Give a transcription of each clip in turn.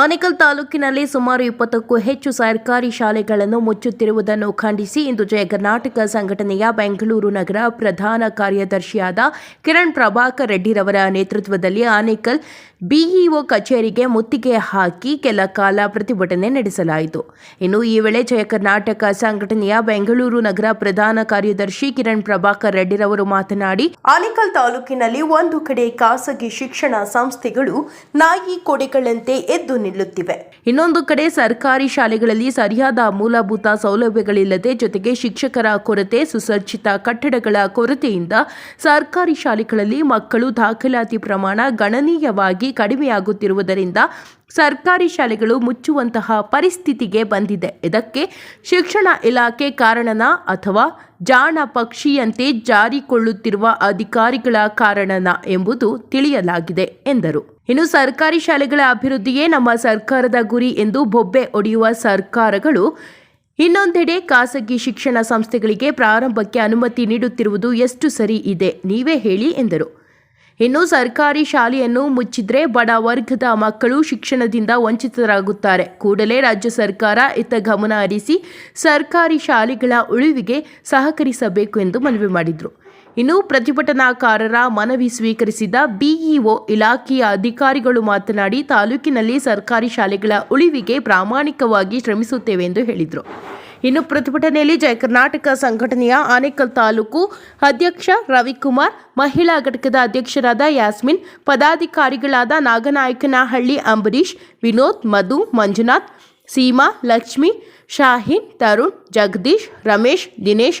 ಆನೇಕಲ್ ತಾಲೂಕಿನಲ್ಲಿ ಸುಮಾರು ಇಪ್ಪತ್ತಕ್ಕೂ ಹೆಚ್ಚು ಸರ್ಕಾರಿ ಶಾಲೆಗಳನ್ನು ಮುಚ್ಚುತ್ತಿರುವುದನ್ನು ಖಂಡಿಸಿ ಇಂದು ಜಯ ಕರ್ನಾಟಕ ಸಂಘಟನೆಯ ಬೆಂಗಳೂರು ನಗರ ಪ್ರಧಾನ ಕಾರ್ಯದರ್ಶಿಯಾದ ಕಿರಣ್ ಪ್ರಭಾಕರ್ ರೆಡ್ಡಿರವರ ನೇತೃತ್ವದಲ್ಲಿ ಆನೇಕಲ್ ಬಿಇಒ ಕಚೇರಿಗೆ ಮುತ್ತಿಗೆ ಹಾಕಿ ಕೆಲ ಕಾಲ ಪ್ರತಿಭಟನೆ ನಡೆಸಲಾಯಿತು. ಇನ್ನು ಈ ವೇಳೆ ಜಯ ಕರ್ನಾಟಕ ಸಂಘಟನೆಯ ಬೆಂಗಳೂರು ನಗರ ಪ್ರಧಾನ ಕಾರ್ಯದರ್ಶಿ ಕಿರಣ್ ಪ್ರಭಾಕರ್ ರೆಡ್ಡಿರವರು ಮಾತನಾಡಿ ಆಲಿಕಲ್ ತಾಲೂಕಿನಲ್ಲಿ ಒಂದು ಕಡೆ ಖಾಸಗಿ ಶಿಕ್ಷಣ ಸಂಸ್ಥೆಗಳು ನಾಯಿ ಕೊಡೆಗಳಂತೆ ಎದ್ದು ನಿಲ್ಲುತ್ತಿವೆ. ಇನ್ನೊಂದು ಕಡೆ ಸರ್ಕಾರಿ ಶಾಲೆಗಳಲ್ಲಿ ಸರಿಯಾದ ಮೂಲಭೂತ ಸೌಲಭ್ಯಗಳಿಲ್ಲದೆ ಜೊತೆಗೆ ಶಿಕ್ಷಕರ ಕೊರತೆ, ಸುಸಜ್ಜಿತ ಕಟ್ಟಡಗಳ ಕೊರತೆಯಿಂದ ಸರ್ಕಾರಿ ಶಾಲೆಗಳಲ್ಲಿ ಮಕ್ಕಳು ದಾಖಲಾತಿ ಪ್ರಮಾಣ ಗಣನೀಯವಾಗಿ ಕಡಿಮೆಯಾಗುತ್ತಿರುವುದರಿಂದ ಸರ್ಕಾರಿ ಶಾಲೆಗಳು ಮುಚ್ಚುವಂತಹ ಪರಿಸ್ಥಿತಿಗೆ ಬಂದಿದೆ. ಇದಕ್ಕೆ ಶಿಕ್ಷಣ ಇಲಾಖೆ ಕಾರಣನ ಅಥವಾ ಜಾಣ ಪಕ್ಷಿಯಂತೆ ಜಾರಿಕೊಳ್ಳುತ್ತಿರುವ ಅಧಿಕಾರಿಗಳ ಕಾರಣನ ಎಂಬುದು ತಿಳಿಯಲಾಗಿದೆ ಎಂದರು. ಇನ್ನು ಸರ್ಕಾರಿ ಶಾಲೆಗಳ ಅಭಿವೃದ್ಧಿಯೇ ನಮ್ಮ ಸರ್ಕಾರದ ಗುರಿ ಎಂದು ಬೊಬ್ಬೆ ಒಡೆಯುವ ಸರ್ಕಾರಗಳು ಇನ್ನೊಂದೆಡೆ ಖಾಸಗಿ ಶಿಕ್ಷಣ ಸಂಸ್ಥೆಗಳಿಗೆ ಪ್ರಾರಂಭಕ್ಕೆ ಅನುಮತಿ ನೀಡುತ್ತಿರುವುದು ಎಷ್ಟು ಸರಿ ಇದೆ ನೀವೇ ಹೇಳಿ ಎಂದರು. ಇನ್ನು ಸರ್ಕಾರಿ ಶಾಲೆಯನ್ನು ಮುಚ್ಚಿದ್ರೆ ಬಡ ವರ್ಗದ ಮಕ್ಕಳು ಶಿಕ್ಷಣದಿಂದ ವಂಚಿತರಾಗುತ್ತಾರೆ. ಕೂಡಲೇ ರಾಜ್ಯ ಸರ್ಕಾರ ಇತ್ತ ಗಮನ ಹರಿಸಿ ಸರ್ಕಾರಿ ಶಾಲೆಗಳ ಉಳಿವಿಗೆ ಸಹಕರಿಸಬೇಕು ಎಂದು ಮನವಿ ಮಾಡಿದರು. ಇನ್ನು ಪ್ರತಿಭಟನಾಕಾರರ ಮನವಿ ಸ್ವೀಕರಿಸಿದ ಬಿಇಒ ಇಲಾಖೆಯ ಅಧಿಕಾರಿಗಳು ಮಾತನಾಡಿ, ತಾಲೂಕಿನಲ್ಲಿ ಸರ್ಕಾರಿ ಶಾಲೆಗಳ ಉಳಿವಿಗೆ ಪ್ರಾಮಾಣಿಕವಾಗಿ ಶ್ರಮಿಸುತ್ತೇವೆ ಎಂದು ಹೇಳಿದರು. ಇನ್ನು ಪ್ರತಿಭಟನೆಯಲ್ಲಿ ಜಯ ಕರ್ನಾಟಕ ಸಂಘಟನೆಯ ಆನೇಕಲ್ ತಾಲೂಕು ಅಧ್ಯಕ್ಷ ರವಿಕುಮಾರ್, ಮಹಿಳಾ ಘಟಕದ ಅಧ್ಯಕ್ಷರಾದ ಯಾಸ್ಮಿನ್, ಪದಾಧಿಕಾರಿಗಳಾದ ನಾಗನಾಯಕನಹಳ್ಳಿ ಅಂಬರೀಶ್ ವಿನೋದ್, ಮಧು, ಮಂಜುನಾಥ್, ಸೀಮಾ, ಲಕ್ಷ್ಮಿ, ಶಾಹಿನ್, ತರುಣ್, ಜಗದೀಶ್, ರಮೇಶ್, ದಿನೇಶ್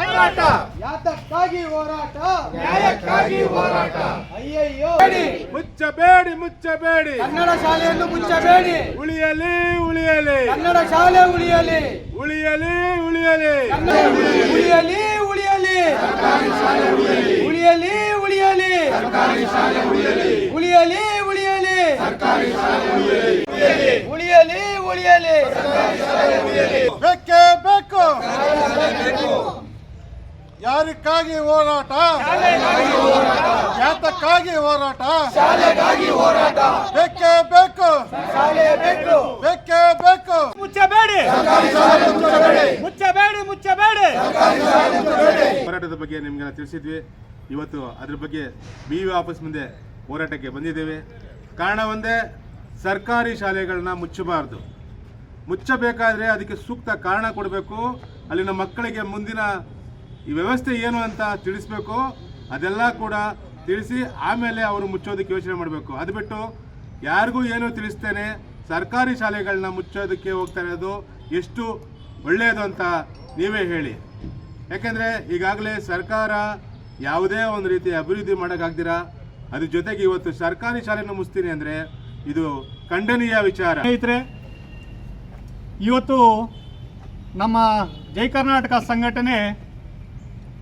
ಅಯ್ಯಾಟ ಯಾತಕ್ಕಾಗಿ ಹೋರಾಟ? ನ್ಯಾಯಕ್ಕಾಗಿ ಹೋರಾಟ. ಅಯ್ಯಯ್ಯೋ. ಮುಚ್ಚಬೇಡಿ ಮುಚ್ಚಬೇಡಿ. ಕನ್ನಡ ಶಾಲೆಯನ್ನು ಮುಚ್ಚಬೇಡಿ. ಉಳಿಯಲಿ ಉಳಿಯಲಿ. ಕನ್ನಡ ಶಾಲೆ ಉಳಿಯಲಿ. ಉಳಿಯಲಿ ಉಳಿಯಲಿ. ಉಳಿಯಲಿ ಉಳಿಯಲಿ. ಉಳಿಯಲಿ. ಉಳಿಯಲಿ ಉಳಿಯಲಿ. ಉಳಿಯಲಿ. ಉಳಿಯಲಿ ಉಳಿಯಲಿ. ಬೇಕೇ ಬೇಕು. ಯಾರಿಗಾಗಿ ಹೋರಾಟ? ಯಾತಕ್ಕಾಗಿ ಹೋರಾಟ? ಹೋರಾಟ ಬೇಕೇ ಬೇಕು. ಶಾಲೆ ಬೇಕು ಬೇಕೇ. ಬೇಕು ಮುಚ್ಚಬೇಡಿ. ಮುಚ್ಚಬೇಡಿ ಮುಚ್ಚಬೇಡಿ. ಹೋರಾಟದ ಬಗ್ಗೆ ನಿಮಗೆ ತಿಳಿಸಿದ್ವಿ. ಇವತ್ತು ಅದ್ರ ಬಗ್ಗೆ ಬಿ ವಿ ಆಫೀಸ್ ಮುಂದೆ ಹೋರಾಟಕ್ಕೆ ಬಂದಿದ್ದೇವೆ. ಕಾರಣ ಒಂದೇ ಸರ್ಕಾರಿ ಶಾಲೆಗಳನ್ನ ಮುಚ್ಚಬಾರ್ದು. ಮುಚ್ಚಬೇಕಾದ್ರೆ ಅದಕ್ಕೆ ಸೂಕ್ತ ಕಾರಣ ಕೊಡಬೇಕು. ಅಲ್ಲಿನ ಮಕ್ಕಳಿಗೆ ಮುಂದಿನ ಈ ವ್ಯವಸ್ಥೆ ಏನು ಅಂತ ತಿಳಿಸ್ಬೇಕು ಅದೆಲ್ಲ ಕೂಡ ತಿಳಿಸಿ ಆಮೇಲೆ ಅವರು ಮುಚ್ಚೋದಕ್ಕೆ ಯೋಚನೆ ಮಾಡಬೇಕು. ಅದು ಬಿಟ್ಟು ಯಾರಿಗೂ ಏನು ತಿಳಿಸ್ತೇನೆ, ಸರ್ಕಾರಿ ಶಾಲೆಗಳನ್ನ ಮುಚ್ಚೋದಕ್ಕೆ ಹೋಗ್ತಾ ಇರೋದು ಎಷ್ಟು ಒಳ್ಳೆಯದು ಅಂತ ನೀವೇ ಹೇಳಿ. ಯಾಕೆಂದರೆ ಈಗಾಗಲೇ ಸರ್ಕಾರ ಯಾವುದೇ ಒಂದು ರೀತಿ ಅಭಿವೃದ್ಧಿ ಮಾಡೋಕ್ಕಾಗ್ದಿರ ಅದ್ರ ಜೊತೆಗೆ ಇವತ್ತು ಸರ್ಕಾರಿ ಶಾಲೆನ ಮುಚ್ತೀನಿ ಅಂದರೆ ಇದು ಖಂಡನೀಯ ವಿಚಾರ. ಸ್ನೇಹಿತರೆ, ಇವತ್ತು ನಮ್ಮ ಜೈ ಕರ್ನಾಟಕ ಸಂಘಟನೆ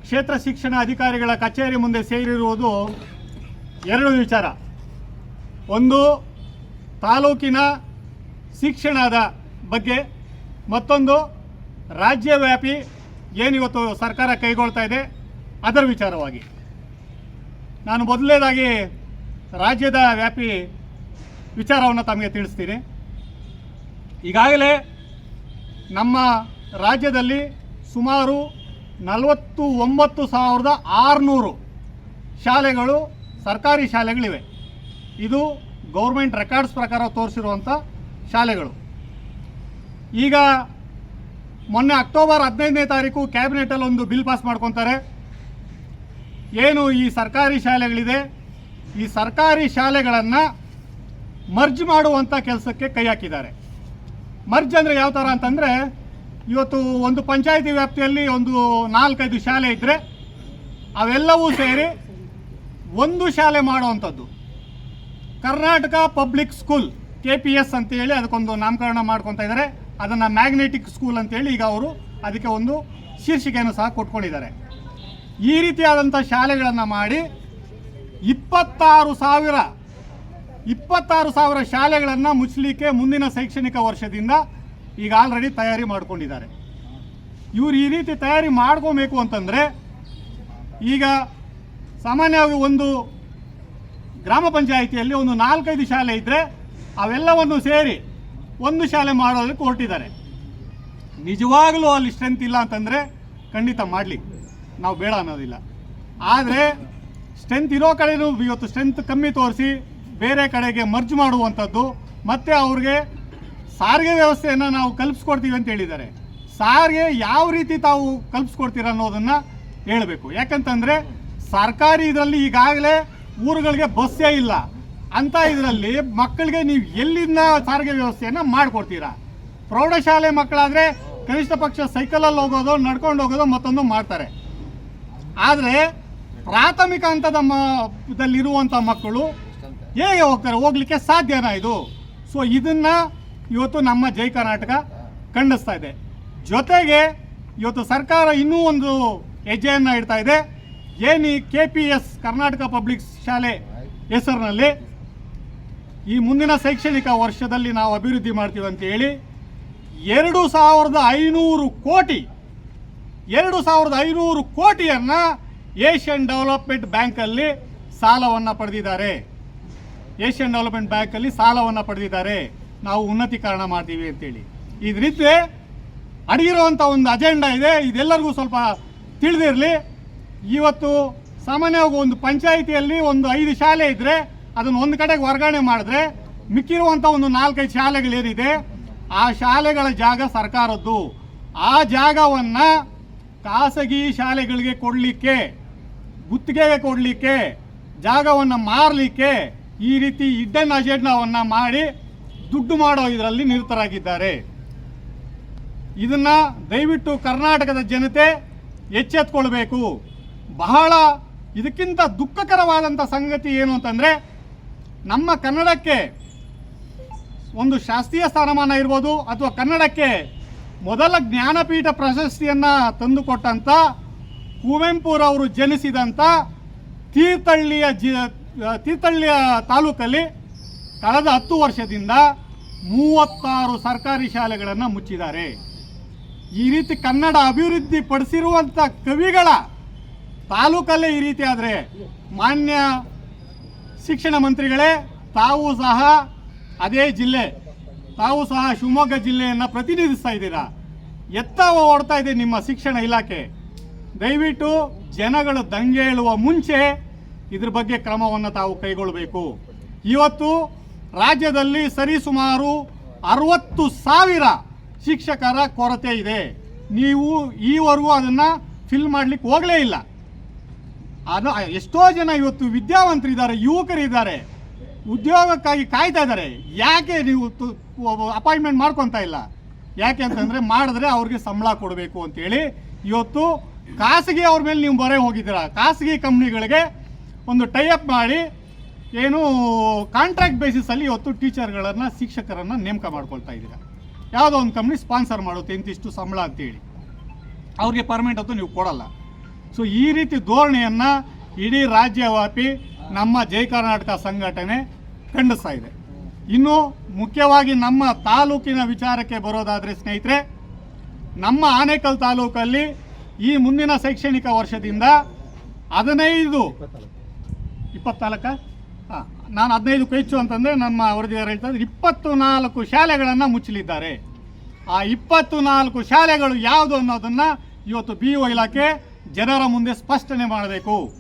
ಕ್ಷೇತ್ರ ಶಿಕ್ಷಣ ಅಧಿಕಾರಿಗಳ ಕಚೇರಿ ಮುಂದೆ ಸೇರಿರುವುದು ಎರಡು ವಿಚಾರ. ಒಂದು, ತಾಲೂಕಿನ ಶಿಕ್ಷಣದ ಬಗ್ಗೆ. ಮತ್ತೊಂದು, ರಾಜ್ಯವ್ಯಾಪಿ ಏನಿವತ್ತು ಸರ್ಕಾರ ಕೈಗೊಳ್ತಾ ಇದೆ, ಅದರ ವಿಚಾರವಾಗಿ. ನಾನು ಮೊದಲನೇದಾಗಿ ರಾಜ್ಯದ ವ್ಯಾಪಿ ವಿಚಾರವನ್ನು ತಮಗೆ ತಿಳಿಸ್ತೀನಿ. ಈಗಾಗಲೇ ನಮ್ಮ ರಾಜ್ಯದಲ್ಲಿ ಸುಮಾರು ನಲವತ್ತು ಒಂಬತ್ತು ಸಾವಿರದ ಆರುನೂರು ಶಾಲೆಗಳು, ಸರ್ಕಾರಿ ಶಾಲೆಗಳಿವೆ. ಇದು ಗೌರ್ಮೆಂಟ್ ರೆಕಾರ್ಡ್ಸ್ ಪ್ರಕಾರ ತೋರಿಸಿರುವಂಥ ಶಾಲೆಗಳು. ಈಗ ಮೊನ್ನೆ ಅಕ್ಟೋಬರ್ ಹದಿನೈದನೇ ತಾರೀಕು ಕ್ಯಾಬಿನೆಟಲ್ಲಿ ಒಂದು ಬಿಲ್ ಪಾಸ್ ಮಾಡ್ಕೊತಾರೆ. ಏನು ಈ ಸರ್ಕಾರಿ ಶಾಲೆಗಳಿದೆ? ಈ ಸರ್ಕಾರಿ ಶಾಲೆಗಳನ್ನು ಮರ್ಜ್ ಮಾಡುವಂಥ ಕೆಲಸಕ್ಕೆ ಕೈ ಹಾಕಿದ್ದಾರೆ. ಮರ್ಜ್ ಅಂದರೆ ಯಾವ ಥರ ಅಂತಂದರೆ ಇವತ್ತು ಒಂದು ಪಂಚಾಯತಿ ವ್ಯಾಪ್ತಿಯಲ್ಲಿ ಒಂದು ನಾಲ್ಕೈದು ಶಾಲೆ ಇದ್ದರೆ ಅವೆಲ್ಲವೂ ಸೇರಿ ಒಂದು ಶಾಲೆ ಮಾಡುವಂಥದ್ದು. Karnataka public school K P S ಅಂತೇಳಿ ಅದಕ್ಕೊಂದು ನಾಮಕರಣ ಮಾಡ್ಕೊತಾ ಇದ್ದಾರೆ ಅದನ್ನು ಮ್ಯಾಗ್ನೆಟಿಕ್ ಸ್ಕೂಲ್ ಅಂತೇಳಿ ಈಗ ಅವರು ಅದಕ್ಕೆ ಒಂದು ಶೀರ್ಷಿಕೆಯನ್ನು ಸಹ ಕೊಟ್ಕೊಂಡಿದ್ದಾರೆ. ಈ ರೀತಿಯಾದಂಥ ಶಾಲೆಗಳನ್ನು ಮಾಡಿ ಇಪ್ಪತ್ತಾರು ಸಾವಿರ ಇಪ್ಪತ್ತಾರು ಸಾವಿರ ಶಾಲೆಗಳನ್ನು ಮುಚ್ಚಲಿಕ್ಕೆ ಮುಂದಿನ ಶೈಕ್ಷಣಿಕ ವರ್ಷದಿಂದ ಈಗ ಆಲ್ರೆಡಿ ತಯಾರಿ ಮಾಡ್ಕೊಂಡಿದ್ದಾರೆ. ಇವರು ಈ ರೀತಿ ತಯಾರಿ ಮಾಡ್ಕೋಬೇಕು ಅಂತಂದರೆ ಈಗ ಸಾಮಾನ್ಯವಾಗಿ ಒಂದು ಗ್ರಾಮ ಪಂಚಾಯಿತಿಯಲ್ಲಿ ಒಂದು ನಾಲ್ಕೈದು ಶಾಲೆ ಇದ್ದರೆ ಅವೆಲ್ಲವನ್ನು ಸೇರಿ ಒಂದು ಶಾಲೆ ಮಾಡೋದಕ್ಕೆ ಹೊರಟಿದ್ದಾರೆ. ನಿಜವಾಗಲೂ ಅಲ್ಲಿ ಸ್ಟ್ರೆಂತ್ ಇಲ್ಲ ಅಂತಂದರೆ ಖಂಡಿತ ಮಾಡಲಿ ನಾವು ಬೇಡ ಅನ್ನೋದಿಲ್ಲ. ಆದರೆ ಸ್ಟ್ರೆಂತ್ ಇರೋ ಕಡೆನೂ ಇವತ್ತು ಸ್ಟ್ರೆಂತ್ ಕಮ್ಮಿ ತೋರಿಸಿ ಬೇರೆ ಕಡೆಗೆ ಮರ್ಜ್ ಮಾಡುವಂಥದ್ದು ಮತ್ತು ಅವ್ರಿಗೆ ಸಾರಿಗೆ ವ್ಯವಸ್ಥೆಯನ್ನು ನಾವು ಕಲ್ಪಿಸ್ಕೊಡ್ತೀವಿ ಅಂತ ಹೇಳಿದ್ದಾರೆ. ಸಾರಿಗೆ ಯಾವ ರೀತಿ ತಾವು ಕಲ್ಪಿಸ್ಕೊಡ್ತೀರ ಅನ್ನೋದನ್ನು ಹೇಳಬೇಕು. ಯಾಕಂತಂದರೆ ಸರ್ಕಾರಿ ಇದರಲ್ಲಿ ಈಗಾಗಲೇ ಊರುಗಳಿಗೆ ಬಸ್ಸೇ ಇಲ್ಲ. ಅಂತ ಇದರಲ್ಲಿ ಮಕ್ಕಳಿಗೆ ನೀವು ಎಲ್ಲಿಂದ ಸಾರಿಗೆ ವ್ಯವಸ್ಥೆಯನ್ನು ಮಾಡಿಕೊಡ್ತೀರಾ? ಪ್ರೌಢಶಾಲೆ ಮಕ್ಕಳಾದರೆ ಕನಿಷ್ಠ ಪಕ್ಷ ಸೈಕಲಲ್ಲಿ ಹೋಗೋದು, ನಡ್ಕೊಂಡು ಹೋಗೋದು ಮತ್ತೊಂದು ಮಾಡ್ತಾರೆ. ಆದರೆ ಪ್ರಾಥಮಿಕ ಹಂತದ ಮದಲ್ಲಿರುವಂಥ ಮಕ್ಕಳು ಹೇಗೆ ಹೋಗ್ತಾರೆ? ಹೋಗ್ಲಿಕ್ಕೆ ಸಾಧ್ಯನಾ ಇದು? ಸೊ ಇದನ್ನ ಇವತ್ತು ನಮ್ಮ ಜೈ ಕರ್ನಾಟಕ ಖಂಡಿಸ್ತಾ ಇದೆ. ಜೊತೆಗೆ ಇವತ್ತು ಸರ್ಕಾರ ಇನ್ನೂ ಒಂದು ಹೆಜ್ಜೆಯನ್ನು ಇಡ್ತಾ ಇದೆ. ಏನು K P S Karnataka public ಶಾಲೆ ಹೆಸರಿನಲ್ಲಿ ಈ ಮುಂದಿನ ಶೈಕ್ಷಣಿಕ ವರ್ಷದಲ್ಲಿ ನಾವು ಅಭಿವೃದ್ಧಿ ಮಾಡ್ತೀವಿ ಅಂತ ಹೇಳಿ ಎರಡು ಸಾವಿರದ ಐನೂರು ಕೋಟಿ, ಎರಡು ಸಾವಿರದ ಐನೂರು ಕೋಟಿಯನ್ನು ಏಷ್ಯನ್ ಡೆವಲಪ್ಮೆಂಟ್ ಬ್ಯಾಂಕಲ್ಲಿ ಸಾಲವನ್ನು ಪಡೆದಿದ್ದಾರೆ. ಏಷ್ಯನ್ ಡೆವಲಪ್ಮೆಂಟ್ ಬ್ಯಾಂಕಲ್ಲಿ ಸಾಲವನ್ನು ಪಡೆದಿದ್ದಾರೆ. ನಾವು ಉನ್ನತೀಕರಣ ಮಾಡ್ತೀವಿ ಅಂತೇಳಿ. ಇದರಿಂದ ಅಡಗಿರುವಂಥ ಒಂದು ಅಜೆಂಡಾ ಇದೆ. ಇದೆಲ್ಲರಿಗೂ ಸ್ವಲ್ಪ ತಿಳಿದಿರಲಿ ಇವತ್ತು ಸಾಮಾನ್ಯವಾಗಿ ಒಂದು ಪಂಚಾಯಿತಿಯಲ್ಲಿ ಒಂದು ಐದು ಶಾಲೆ ಇದ್ದರೆ ಅದನ್ನು ಒಂದು ಕಡೆಗೆ ವರ್ಗಾವಣೆ ಮಾಡಿದ್ರೆ ಮಿಕ್ಕಿರುವಂಥ ಒಂದು ನಾಲ್ಕೈದು ಶಾಲೆಗಳೇನಿದೆ, ಆ ಶಾಲೆಗಳ ಜಾಗ ಸರ್ಕಾರದ್ದು. ಆ ಜಾಗವನ್ನು ಖಾಸಗಿ ಶಾಲೆಗಳಿಗೆ ಕೊಡಲಿಕ್ಕೆ, ಗುತ್ತಿಗೆಗೆ ಕೊಡಲಿಕ್ಕೆ, ಜಾಗವನ್ನು ಮಾರಲಿಕ್ಕೆ ಈ ರೀತಿ ಇಡ್ಡನ್ ಅಜೆಂಡಾವನ್ನು ಮಾಡಿ ದುಡ್ಡು ಮಾಡೋ ಇದರಲ್ಲಿ ನಿರತರಾಗಿದ್ದಾರೆ. ಇದನ್ನ ದಯವಿಟ್ಟು ಕರ್ನಾಟಕದ ಜನತೆ ಎಚ್ಚೆತ್ಕೊಳ್ಬೇಕು. ಬಹಳ ಇದಕ್ಕಿಂತ ದುಃಖಕರವಾದಂಥ ಸಂಗತಿ ಏನು ಅಂತಂದರೆ, ನಮ್ಮ ಕನ್ನಡಕ್ಕೆ ಒಂದು ಶಾಸ್ತ್ರೀಯ ಸ್ಥಾನಮಾನ ಇರ್ಬೋದು ಅಥವಾ ಕನ್ನಡಕ್ಕೆ ಮೊದಲ ಜ್ಞಾನಪೀಠ ಪ್ರಶಸ್ತಿಯನ್ನು ತಂದುಕೊಟ್ಟಂಥ ಕುವೆಂಪುರವರು ಜನಿಸಿದಂಥ ತೀರ್ಥಳ್ಳಿಯ ಜಿ ತೀರ್ಥಹಳ್ಳಿಯ ತಾಲೂಕಲ್ಲಿ ಕಳೆದ ಹತ್ತು ವರ್ಷದಿಂದ ಮೂವತ್ತಾರು ಸರ್ಕಾರಿ ಶಾಲೆಗಳನ್ನು ಮುಚ್ಚಿದ್ದಾರೆ. ಈ ರೀತಿ ಕನ್ನಡ ಅಭಿವೃದ್ಧಿ ಪಡಿಸಿರುವಂಥ ಕವಿಗಳ ತಾಲೂಕಲ್ಲೇ ಈ ರೀತಿ ಆದರೆ ಮಾನ್ಯ ಶಿಕ್ಷಣ ಮಂತ್ರಿಗಳೇ, ತಾವು ಸಹ ಅದೇ ಜಿಲ್ಲೆ, ತಾವು ಸಹ ಶಿವಮೊಗ್ಗ ಜಿಲ್ಲೆಯನ್ನು ಪ್ರತಿನಿಧಿಸ್ತಾ ಇದ್ದೀರಾ? ಎತ್ತ ಓಡ್ತಾ ಇದೆ ನಿಮ್ಮ ಶಿಕ್ಷಣ ಇಲಾಖೆ. ದಯವಿಟ್ಟು ಜನಗಳು ದಂಗೆ ಹೇಳುವ ಮುಂಚೆ ಇದ್ರ ಬಗ್ಗೆ ಕ್ರಮವನ್ನು ತಾವು ಕೈಗೊಳ್ಳಬೇಕು ಇವತ್ತು ರಾಜ್ಯದಲ್ಲಿ ಸರಿಸುಮಾರು ಅರವತ್ತು ಸಾವಿರ ಶಿಕ್ಷಕರ ಕೊರತೆ ಇದೆ. ನೀವು ಈವರೆಗೂ ಅದನ್ನು ಫಿಲ್ ಮಾಡಲಿಕ್ಕೆ ಹೋಗಲೇ ಇಲ್ಲ. ಅದು ಎಷ್ಟೋ ಜನ ಇವತ್ತು ವಿದ್ಯಾವಂತರಿದ್ದಾರೆ, ಯುವಕರಿದ್ದಾರೆ. ಉದ್ಯೋಗಕ್ಕಾಗಿ ಕಾಯ್ತಾ ಇದ್ದಾರೆ. ಯಾಕೆ ನೀವು ಅಪಾಯಿಂಟ್ಮೆಂಟ್ ಮಾಡ್ಕೊತಾ ಇಲ್ಲ? ಯಾಕೆ ಅಂತಂದರೆ ಮಾಡಿದ್ರೆ ಅವ್ರಿಗೆ ಸಂಬಳ ಕೊಡಬೇಕು ಅಂತೇಳಿ ಇವತ್ತು ಖಾಸಗಿ ಅವ್ರ ಮೇಲೆ ನೀವು ಬರೆ ಹೋಗಿದ್ದೀರಾ? ಖಾಸಗಿ ಕಂಪ್ನಿಗಳಿಗೆ ಒಂದು ಟೈಅಪ್ ಮಾಡಿ ಏನು ಕಾಂಟ್ರಾಕ್ಟ್ ಬೇಸಿಸಲ್ಲಿ ಇವತ್ತು ಟೀಚರ್ಗಳನ್ನು ಶಿಕ್ಷಕರನ್ನು ನೇಮಕ ಮಾಡ್ಕೊಳ್ತಾ ಇದ್ದೀರಾ? ಯಾವುದೋ ಒಂದು ಕಂಪ್ನಿ ಸ್ಪಾನ್ಸರ್ ಮಾಡುತ್ತೆ, ಇಂತಿಷ್ಟು ಸಂಬಳ ಅಂತೇಳಿ. ಅವ್ರಿಗೆ ಪರ್ಮನೆಂಟ್ ಅಂತೂ ನೀವು ಕೊಡಲ್ಲ. ಸೊ ಈ ರೀತಿ ಧೋರಣೆಯನ್ನು ಇಡೀ ರಾಜ್ಯವ್ಯಾಪಿ ನಮ್ಮ ಜೈ ಕರ್ನಾಟಕ ಸಂಘಟನೆ ಖಂಡಿಸ್ತಾ ಇದೆ. ಇನ್ನು ಮುಖ್ಯವಾಗಿ ನಮ್ಮ ತಾಲೂಕಿನ ವಿಚಾರಕ್ಕೆ ಬರೋದಾದರೆ ಸ್ನೇಹಿತರೆ, ನಮ್ಮ ಆನೇಕಲ್ ತಾಲೂಕಲ್ಲಿ ಈ ಮುಂದಿನ ಶೈಕ್ಷಣಿಕ ವರ್ಷದಿಂದ ಹದಿನೈದು, ಇಪ್ಪತ್ನಾಲ್ಕ? ನಾನು ಹದಿನೈದಕ್ಕೂ ಹೆಚ್ಚು ಅಂತಂದರೆ ನಮ್ಮ ವರದಿಗಾರ ಹೇಳ್ತಾರೆ ಇಪ್ಪತ್ತು ನಾಲ್ಕು ಶಾಲೆಗಳನ್ನು ಮುಚ್ಚಲಿದ್ದಾರೆ. ಆ ಇಪ್ಪತ್ತು ನಾಲ್ಕು ಶಾಲೆಗಳು ಯಾವುದು ಅನ್ನೋದನ್ನು ಇವತ್ತು ಬಿ ಒ ಇಲಾಖೆ ಜನರ ಮುಂದೆ ಸ್ಪಷ್ಟನೆ ಮಾಡಬೇಕು.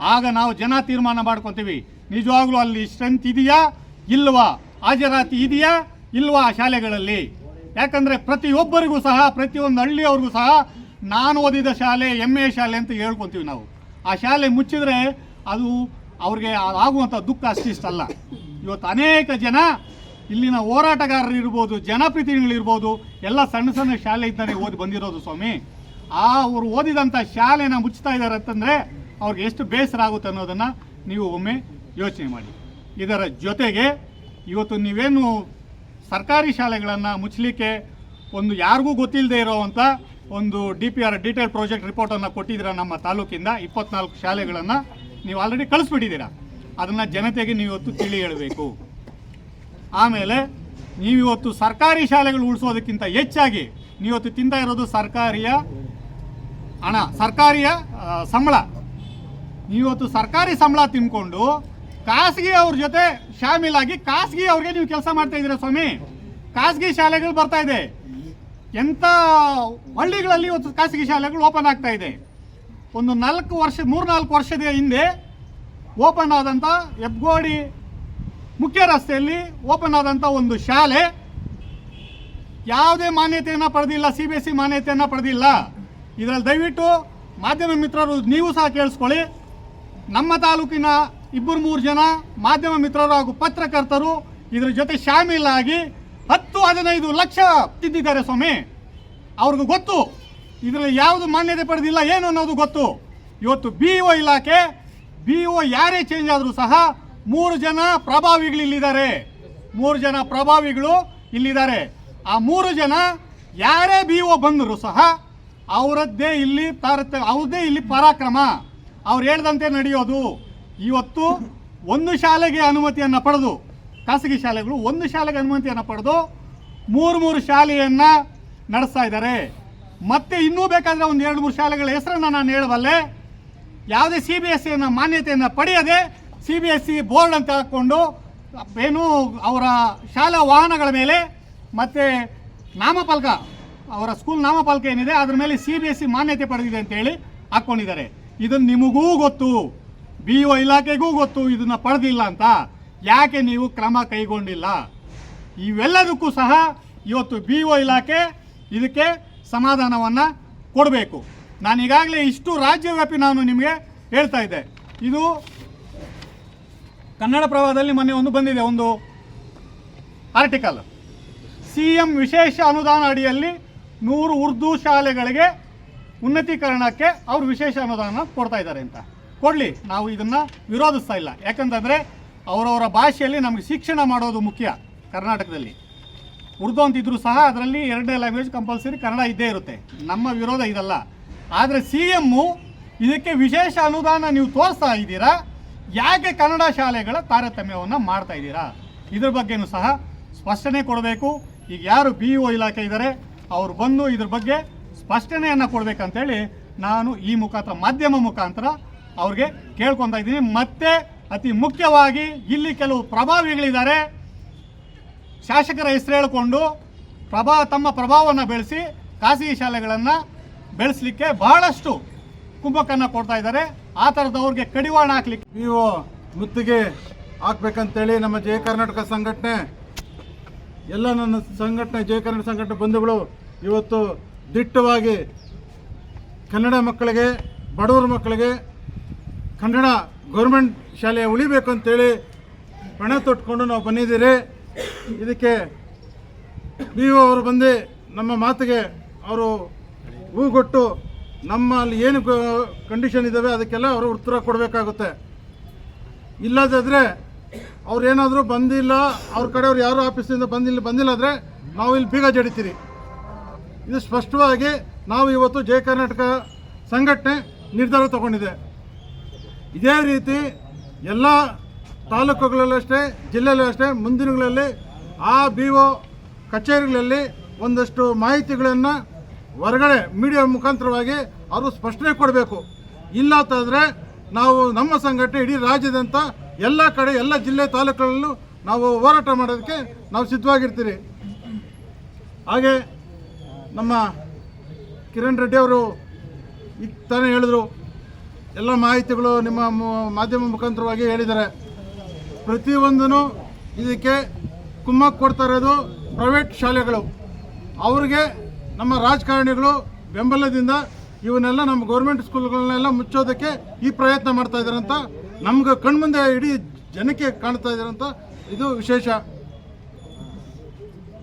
ಆಗ ನಾವು ಜನ ತೀರ್ಮಾನ ಮಾಡ್ಕೊತೀವಿ. ನಿಜವಾಗ್ಲೂ ಅಲ್ಲಿ ಸ್ಟ್ರೆಂತ್ ಇದೆಯಾ? ಇಲ್ವಾ? ಹಾಜರಾತಿ ಇದೆಯಾ? ಇಲ್ವಾ ಆ ಶಾಲೆಗಳಲ್ಲಿ? ಯಾಕಂದರೆ ಪ್ರತಿಯೊಬ್ಬರಿಗೂ ಸಹ, ಪ್ರತಿಯೊಂದು ಹಳ್ಳಿಯವ್ರಿಗೂ ಸಹ ನಾನು ಓದಿದ ಶಾಲೆ ಎಂ ಶಾಲೆ ಅಂತ ಹೇಳ್ಕೊತೀವಿ ನಾವು. ಆ ಶಾಲೆ ಮುಚ್ಚಿದ್ರೆ ಅದು ಅವ್ರಿಗೆ ಆಗುವಂಥ ದುಃಖ ಅಷ್ಟಿಷ್ಟಲ್ಲ ಇವತ್ತು ಅನೇಕ ಜನ ಇಲ್ಲಿನ ಹೋರಾಟಗಾರರು ಇರ್ಬೋದು ಜನಪ್ರತಿನಿಧಿಗಳಿರ್ಬೋದು ಎಲ್ಲ ಸಣ್ಣ ಸಣ್ಣ ಶಾಲೆ ಇದ್ದಾನೆ ಓದಿ ಬಂದಿರೋದು ಸ್ವಾಮಿ. ಆ ಅವರು ಓದಿದಂಥ ಶಾಲೆನ ಮುಚ್ಚುತ್ತಾ ಇದ್ದಾರೆ ಅಂತಂದರೆ ಅವ್ರಿಗೆ ಎಷ್ಟು ಬೇಸರ ಆಗುತ್ತೆ ಅನ್ನೋದನ್ನು ನೀವು ಒಮ್ಮೆ ಯೋಚನೆ ಮಾಡಿ. ಇದರ ಜೊತೆಗೆ ಇವತ್ತು ನೀವೇನು ಸರ್ಕಾರಿ ಶಾಲೆಗಳನ್ನು ಮುಚ್ಚಲಿಕ್ಕೆ ಒಂದು ಯಾರಿಗೂ ಗೊತ್ತಿಲ್ಲದೆ ಇರೋವಂಥ ಒಂದು D P R detail project ರಿಪೋರ್ಟನ್ನು ಕೊಟ್ಟಿದ್ದೀರ ನಮ್ಮ ತಾಲೂಕಿಂದ ಇಪ್ಪತ್ನಾಲ್ಕು ಶಾಲೆಗಳನ್ನು ನೀವು ಆಲ್ರೆಡಿ ಕಳಿಸ್ಬಿಟ್ಟಿದ್ದೀರಾ. ಅದನ್ನು ಜನತೆಗೆ ನೀವು ಇವತ್ತು ತಿಳಿ ಹೇಳಬೇಕು. ಆಮೇಲೆ ನೀವಿವತ್ತು ಸರ್ಕಾರಿ ಶಾಲೆಗಳು ಉಳಿಸೋದಕ್ಕಿಂತ ಹೆಚ್ಚಾಗಿ ನೀವತ್ತು ತಿಂತಾ ಇರೋದು ಸರ್ಕಾರಿಯ ಹಣ, ಸರ್ಕಾರಿಯ ಸಂಬಳ. ನೀವತ್ತು ಸರ್ಕಾರಿ ಸಂಬಳ ತಿನ್ಕೊಂಡು ಖಾಸಗಿ ಅವ್ರ ಜೊತೆ ಶಾಮೀಲಾಗಿ ಖಾಸಗಿ ಅವ್ರಿಗೆ ನೀವು ಕೆಲಸ ಮಾಡ್ತಾ ಇದ್ದೀರಾ ಸ್ವಾಮಿ? ಖಾಸಗಿ ಶಾಲೆಗಳು ಬರ್ತಾ ಇದೆ. ಎಂಥ ಹಳ್ಳಿಗಳಲ್ಲಿ ಇವತ್ತು ಖಾಸಗಿ ಶಾಲೆಗಳು ಓಪನ್ ಆಗ್ತಾ ಇದೆ. ಒಂದು ನಾಲ್ಕು ವರ್ಷ, ಮೂರ್ನಾಲ್ಕು ವರ್ಷದ ಹಿಂದೆ ಓಪನ್ ಆದಂಥ ಹೆಬ್ಗೋಡಿ ಮುಖ್ಯ ರಸ್ತೆಯಲ್ಲಿ ಓಪನ್ ಆದಂಥ ಒಂದು ಶಾಲೆ. ಯಾವುದೇ ಮಾನ್ಯತೆಯನ್ನು ಪಡೆದಿಲ್ಲ ಸಿ ಬಿ ಎಸ್ ಸಿ ಮಾನ್ಯತೆಯನ್ನು ಪಡೆದಿಲ್ಲ. ಇದರಲ್ಲಿ ದಯವಿಟ್ಟು ಮಾಧ್ಯಮ ಮಿತ್ರರು ನೀವು ಸಹ ಕೇಳಿಸ್ಕೊಳ್ಳಿ. ನಮ್ಮ ತಾಲೂಕಿನ ಇಬ್ಬರು ಮೂರು ಜನ ಮಾಧ್ಯಮ ಮಿತ್ರರು ಹಾಗೂ ಪತ್ರಕರ್ತರು ಇದರ ಜೊತೆ ಶಾಮೀಲಾಗಿ ಹತ್ತು ಹದಿನೈದು ಲಕ್ಷ ತಿದ್ದಿದ್ದಾರೆ ಸ್ವಾಮಿ. ಅವ್ರಿಗೂ ಗೊತ್ತು. ಇದರಲ್ಲಿ ಯಾವುದು ಮಾನ್ಯತೆ ಪಡೆದಿಲ್ಲ ಏನು ಅನ್ನೋದು ಗೊತ್ತು. ಇವತ್ತು ಬಿ ಒ ಇಲಾಖೆ ಬಿ ಒ ಯಾರೇ ಚೇಂಜ್ ಆದರೂ ಸಹ ಮೂರು ಜನ ಪ್ರಭಾವಿಗಳು ಇಲ್ಲಿದ್ದಾರೆ. ಮೂರು ಜನ ಪ್ರಭಾವಿಗಳು ಇಲ್ಲಿದ್ದಾರೆ. ಆ ಮೂರು ಜನ ಯಾರೇ ಬಿ ಒ ಬಂದರೂ ಸಹ ಅವರದ್ದೇ ಇಲ್ಲಿ ತಾರತ, ಅವ್ರದ್ದೇ ಇಲ್ಲಿ ಪರಾಕ್ರಮ. ಅವ್ರು ಹೇಳ್ದಂತೆ ನಡೆಯೋದು. ಇವತ್ತು ಒಂದು ಶಾಲೆಗೆ ಅನುಮತಿಯನ್ನು ಪಡೆದು, ಖಾಸಗಿ ಶಾಲೆಗಳು ಒಂದು ಶಾಲೆಗೆ ಅನುಮತಿಯನ್ನು ಪಡೆದು ಮೂರು ಮೂರು ಶಾಲೆಯನ್ನು ನಡೆಸ್ತಾ ಇದ್ದಾರೆ. ಮತ್ತೆ ಇನ್ನೂ ಬೇಕಾದರೆ ಒಂದು ಎರಡು ಮೂರು ಶಾಲೆಗಳ ಹೆಸರನ್ನು ನಾನು ಹೇಳಬಲ್ಲೆ. ಯಾವುದೇ ಸಿ ಬಿ ಎಸ್ ಸಿಯನ್ನು ಮಾನ್ಯತೆಯನ್ನು ಪಡೆಯದೆ C B S C board ಅಂತ ಹಾಕ್ಕೊಂಡು ಏನು ಅವರ ಶಾಲಾ ವಾಹನಗಳ ಮೇಲೆ ಮತ್ತು ನಾಮಫಲಕ, ಅವರ ಸ್ಕೂಲ್ ನಾಮಫಲಕ ಏನಿದೆ ಅದರ ಮೇಲೆ ಸಿ ಬಿ ಎಸ್ ಸಿ ಮಾನ್ಯತೆ ಪಡೆದಿದೆ ಅಂತೇಳಿ ಹಾಕ್ಕೊಂಡಿದ್ದಾರೆ. ಇದನ್ನು ನಿಮಗೂ ಗೊತ್ತು. ಬಿ ಒ ಇಲಾಖೆಗೂ ಗೊತ್ತು ಇದನ್ನು ಪಡೆದಿಲ್ಲ ಅಂತ. ಯಾಕೆ ನೀವು ಕ್ರಮ ಕೈಗೊಂಡಿಲ್ಲ? ಇವೆಲ್ಲದಕ್ಕೂ ಸಹ ಇವತ್ತು ಬಿ ಒ ಇಲಾಖೆ ಇದಕ್ಕೆ ಸಮಾಧಾನವನ್ನು ಕೊಡಬೇಕು. ನಾನು ಈಗಾಗಲೇ ಇಷ್ಟು ರಾಜ್ಯವ್ಯಾಪಿ ನಾನು ನಿಮಗೆ ಹೇಳ್ತಾ ಇದ್ದೆ. ಇದು ಕನ್ನಡ ಪ್ರಭಾವದಲ್ಲಿ ಮೊನ್ನೆ ಒಂದು ಬಂದಿದೆ, ಒಂದು ಆರ್ಟಿಕಲ್ ಸಿ ಎಂ ವಿಶೇಷ ಅನುದಾನ ಅಡಿಯಲ್ಲಿ ನೂರು ಉರ್ದು ಶಾಲೆಗಳಿಗೆ ಉನ್ನತೀಕರಣಕ್ಕೆ ಅವರು ವಿಶೇಷ ಅನುದಾನ ಕೊಡ್ತಾ ಇದ್ದಾರೆ ಅಂತ. ಕೊಡಲಿ, ನಾವು ಇದನ್ನು ವಿರೋಧಿಸ್ತಾ ಇಲ್ಲ. ಯಾಕಂತಂದರೆ ಅವರವರ ಭಾಷೆಯಲ್ಲಿ ನಮಗೆ ಶಿಕ್ಷಣ ಮಾಡೋದು ಮುಖ್ಯ ಕರ್ನಾಟಕದಲ್ಲಿ. ಉರ್ದು ಅಂತಿದ್ರು ಸಹ ಅದರಲ್ಲಿ ಎರಡನೇ ಲ್ಯಾಂಗ್ವೇಜ್ ಕಂಪಲ್ಸರಿ ಕನ್ನಡ ಇದ್ದೇ ಇರುತ್ತೆ. ನಮ್ಮ ವಿರೋಧ ಇದಲ್ಲ. ಆದರೆ ಸಿ ಎಮ್ಮು ಇದಕ್ಕೆ ವಿಶೇಷ ಅನುದಾನ ನೀವು ತೋರಿಸ್ತಾ ಇದ್ದೀರಾ? ಯಾಕೆ ಕನ್ನಡ ಶಾಲೆಗಳ ತಾರತಮ್ಯವನ್ನು ಮಾಡ್ತಾ ಇದ್ದೀರಾ? ಇದ್ರ ಬಗ್ಗೆನೂ ಸಹ ಸ್ಪಷ್ಟನೆ ಕೊಡಬೇಕು. ಈಗ ಯಾರು ಬಿ ಒ ಇಲಾಖೆ ಇದ್ದಾರೆ ಅವರು ಬಂದು ಇದ್ರ ಬಗ್ಗೆ ಸ್ಪಷ್ಟನೆಯನ್ನು ಕೊಡಬೇಕಂತೇಳಿ ನಾನು ಈ ಮುಖಾಂತರ, ಮಾಧ್ಯಮ ಮುಖಾಂತರ ಅವ್ರಿಗೆ ಕೇಳ್ಕೊತಾ ಇದ್ದೀನಿ. ಮತ್ತೆ ಅತಿ ಮುಖ್ಯವಾಗಿ ಇಲ್ಲಿ ಕೆಲವು ಪ್ರಭಾವಿಗಳಿದ್ದಾರೆ. ಶಾಸಕರ ಹೆಸರು ಹೇಳಿಕೊಂಡು ಪ್ರಭಾ ತಮ್ಮ ಪ್ರಭಾವವನ್ನು ಬೆಳೆಸಿ ಖಾಸಗಿ ಶಾಲೆಗಳನ್ನು ಬೆಳೆಸಲಿಕ್ಕೆ ಬಹಳಷ್ಟು ಕುಂಭಕನ್ನು ಕೊಡ್ತಾ ಇದ್ದಾರೆ. ಆ ಥರದವ್ರಿಗೆ ಕಡಿವಾಣ ಹಾಕ್ಲಿಕ್ಕೆ. ನೀವು ಮುತ್ತಿಗೆ ಹಾಕ್ಬೇಕಂತೇಳಿ ನಮ್ಮ ಜಯ ಕರ್ನಾಟಕ ಸಂಘಟನೆ, ಎಲ್ಲ ನನ್ನ ಸಂಘಟನೆ, ಜಯ ಕರ್ನಾಟಕ ಸಂಘಟನೆ ಬಂಧುಗಳು ಇವತ್ತು ದಿಟ್ಟವಾಗಿ ಕನ್ನಡ ಮಕ್ಕಳಿಗೆ, ಬಡವರ ಮಕ್ಕಳಿಗೆ ಕನ್ನಡ ಗೌರ್ಮೆಂಟ್ ಶಾಲೆ ಉಳಿಬೇಕು ಅಂತೇಳಿ ಪಣ ತೊಟ್ಕೊಂಡು ನಾವು ಬಂದಿದ್ದೀರಿ. ಇದಕ್ಕೆ ನೀವು ಅವರು ಬಂದು ನಮ್ಮ ಮಾತಿಗೆ ಅವರು ಹೂಗೊಟ್ಟು ನಮ್ಮಲ್ಲಿ ಏನು ಕಂಡೀಷನ್ ಇದ್ದಾವೆ ಅದಕ್ಕೆಲ್ಲ ಅವರು ಉತ್ತರ ಕೊಡಬೇಕಾಗುತ್ತೆ. ಇಲ್ಲದಾದ್ರೆ ಅವ್ರು ಏನಾದರೂ ಬಂದಿಲ್ಲ, ಅವ್ರ ಕಡೆಯವ್ರು ಯಾರು ಆಫೀಸಿಂದ ಬಂದಿಲ್ಲ ಬಂದಿಲ್ಲ ಅಂದರೆ ನಾವು ಇಲ್ಲಿ ಬೀಗ ಜಡಿತೀರಿ. ಇದು ಸ್ಪಷ್ಟವಾಗಿ ನಾವು ಇವತ್ತು ಜಯ ಕರ್ನಾಟಕ ಸಂಘಟನೆ ನಿರ್ಧಾರ ತಗೊಂಡಿದೆ. ಇದೇ ರೀತಿ ಎಲ್ಲ ತಾಲೂಕುಗಳಲ್ಲೂ ಅಷ್ಟೇ, ಜಿಲ್ಲೆಯಲ್ಲೂ ಅಷ್ಟೇ, ಮುಂದಿನಗಳಲ್ಲಿ ಆ ಬಿ ಒ ಕಚೇರಿಗಳಲ್ಲಿ ಒಂದಷ್ಟು ಮಾಹಿತಿಗಳನ್ನು ಹೊರಗಡೆ ಮೀಡಿಯಾ ಮುಖಾಂತರವಾಗಿ ಅವರು ಸ್ಪಷ್ಟನೆ ಕೊಡಬೇಕು. ಇಲ್ಲ ಅಂತಂದರೆ ನಾವು ನಮ್ಮ ಸಂಘಟನೆ ಇಡೀ ರಾಜ್ಯದಂತ ಎಲ್ಲ ಕಡೆ, ಎಲ್ಲ ಜಿಲ್ಲೆ ತಾಲೂಕುಗಳಲ್ಲೂ ನಾವು ಹೋರಾಟ ಮಾಡೋದಕ್ಕೆ ನಾವು ಸಿದ್ಧವಾಗಿರ್ತೀರಿ. ಹಾಗೆ ನಮ್ಮ ಕಿರಣ್ ರೆಡ್ಡಿ ಅವರು ಈಗ ತಾನೇ ಹೇಳಿದ್ರು. ಎಲ್ಲ ಮಾಹಿತಿಗಳು ನಿಮ್ಮ ಮಾಧ್ಯಮ ಮುಖಾಂತರವಾಗಿ ಹೇಳಿದ್ದಾರೆ. ಪ್ರತಿಯೊಂದೂ ಇದಕ್ಕೆ ಕುಮ್ಮಕ್ಕು ಕೊಡ್ತಾ ಇರೋದು ಪ್ರೈವೇಟ್ ಶಾಲೆಗಳು. ಅವ್ರಿಗೆ ನಮ್ಮ ರಾಜಕಾರಣಿಗಳು ಬೆಂಬಲದಿಂದ ಇವನ್ನೆಲ್ಲ ನಮ್ಮ ಗೌರ್ಮೆಂಟ್ ಸ್ಕೂಲ್ಗಳನ್ನೆಲ್ಲ ಮುಚ್ಚೋದಕ್ಕೆ ಈ ಪ್ರಯತ್ನ ಮಾಡ್ತಾ ಇದ್ದಾರಂತ ನಮ್ಗೆ ಕಣ್ಮುಂದೆ ಇಡೀ ಜನಕ್ಕೆ ಕಾಣ್ತಾ ಇದ್ದಾರಂತ ಇದು ವಿಶೇಷ.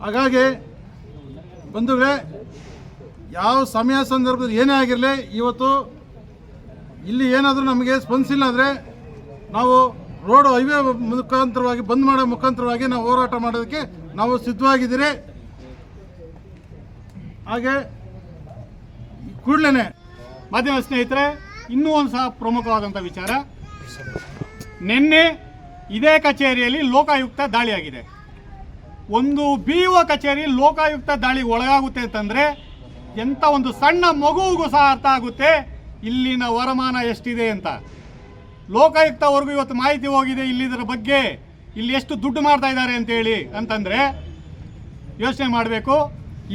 ಹಾಗಾಗಿ ಬಂಧುಗಳೇ, ಯಾವ ಸಮಯ ಸಂದರ್ಭದಲ್ಲಿ ಏನೇ ಆಗಿರಲಿ, ಇವತ್ತು ಇಲ್ಲಿ ಏನಾದರೂ ನಮಗೆ ಸ್ಪಂದಿಸಿಲ್ಲ ಅಂದರೆ ನಾವು ರೋಡ್ ಹೈವೇ ಮುಖಾಂತರವಾಗಿ ಬಂದ್ ಮಾಡೋ ಮುಖಾಂತರವಾಗಿ ನಾವು ಹೋರಾಟ ಮಾಡೋದಕ್ಕೆ ನಾವು ಸಿದ್ಧವಾಗಿದ್ದೀರಿ. ಹಾಗೆ ಕೂಡಲೇ ಮಾಧ್ಯಮ ಸ್ನೇಹಿತರೆ, ಇನ್ನೂ ಒಂದು ಸಹ ಪ್ರಮುಖವಾದಂಥ ವಿಚಾರ. ನಿನ್ನೆ ಇದೇ ಕಚೇರಿಯಲ್ಲಿ ಲೋಕಾಯುಕ್ತ ದಾಳಿಯಾಗಿದೆ. ಒಂದು ಬಿ ಒ ಕಚೇರಿ ಲೋಕಾಯುಕ್ತ ದಾಳಿಗೆ ಒಳಗಾಗುತ್ತೆ ಅಂತಂದರೆ ಎಂಥ ಒಂದು ಸಣ್ಣ ಮಗುವಿಗೂ ಸಹ ಅರ್ಥ ಆಗುತ್ತೆ, ಇಲ್ಲಿನ ವರಮಾನ ಎಷ್ಟಿದೆ ಅಂತ. ಲೋಕಾಯುಕ್ತವರೆಗೂ ಇವತ್ತು ಮಾಹಿತಿ ಹೋಗಿದೆ ಇಲ್ಲಿದರ ಬಗ್ಗೆ. ಇಲ್ಲಿ ಎಷ್ಟು ದುಡ್ಡು ಮಾಡ್ತಾ ಇದ್ದಾರೆ ಅಂತೇಳಿ ಅಂತಂದರೆ ಯೋಚನೆ ಮಾಡಬೇಕು.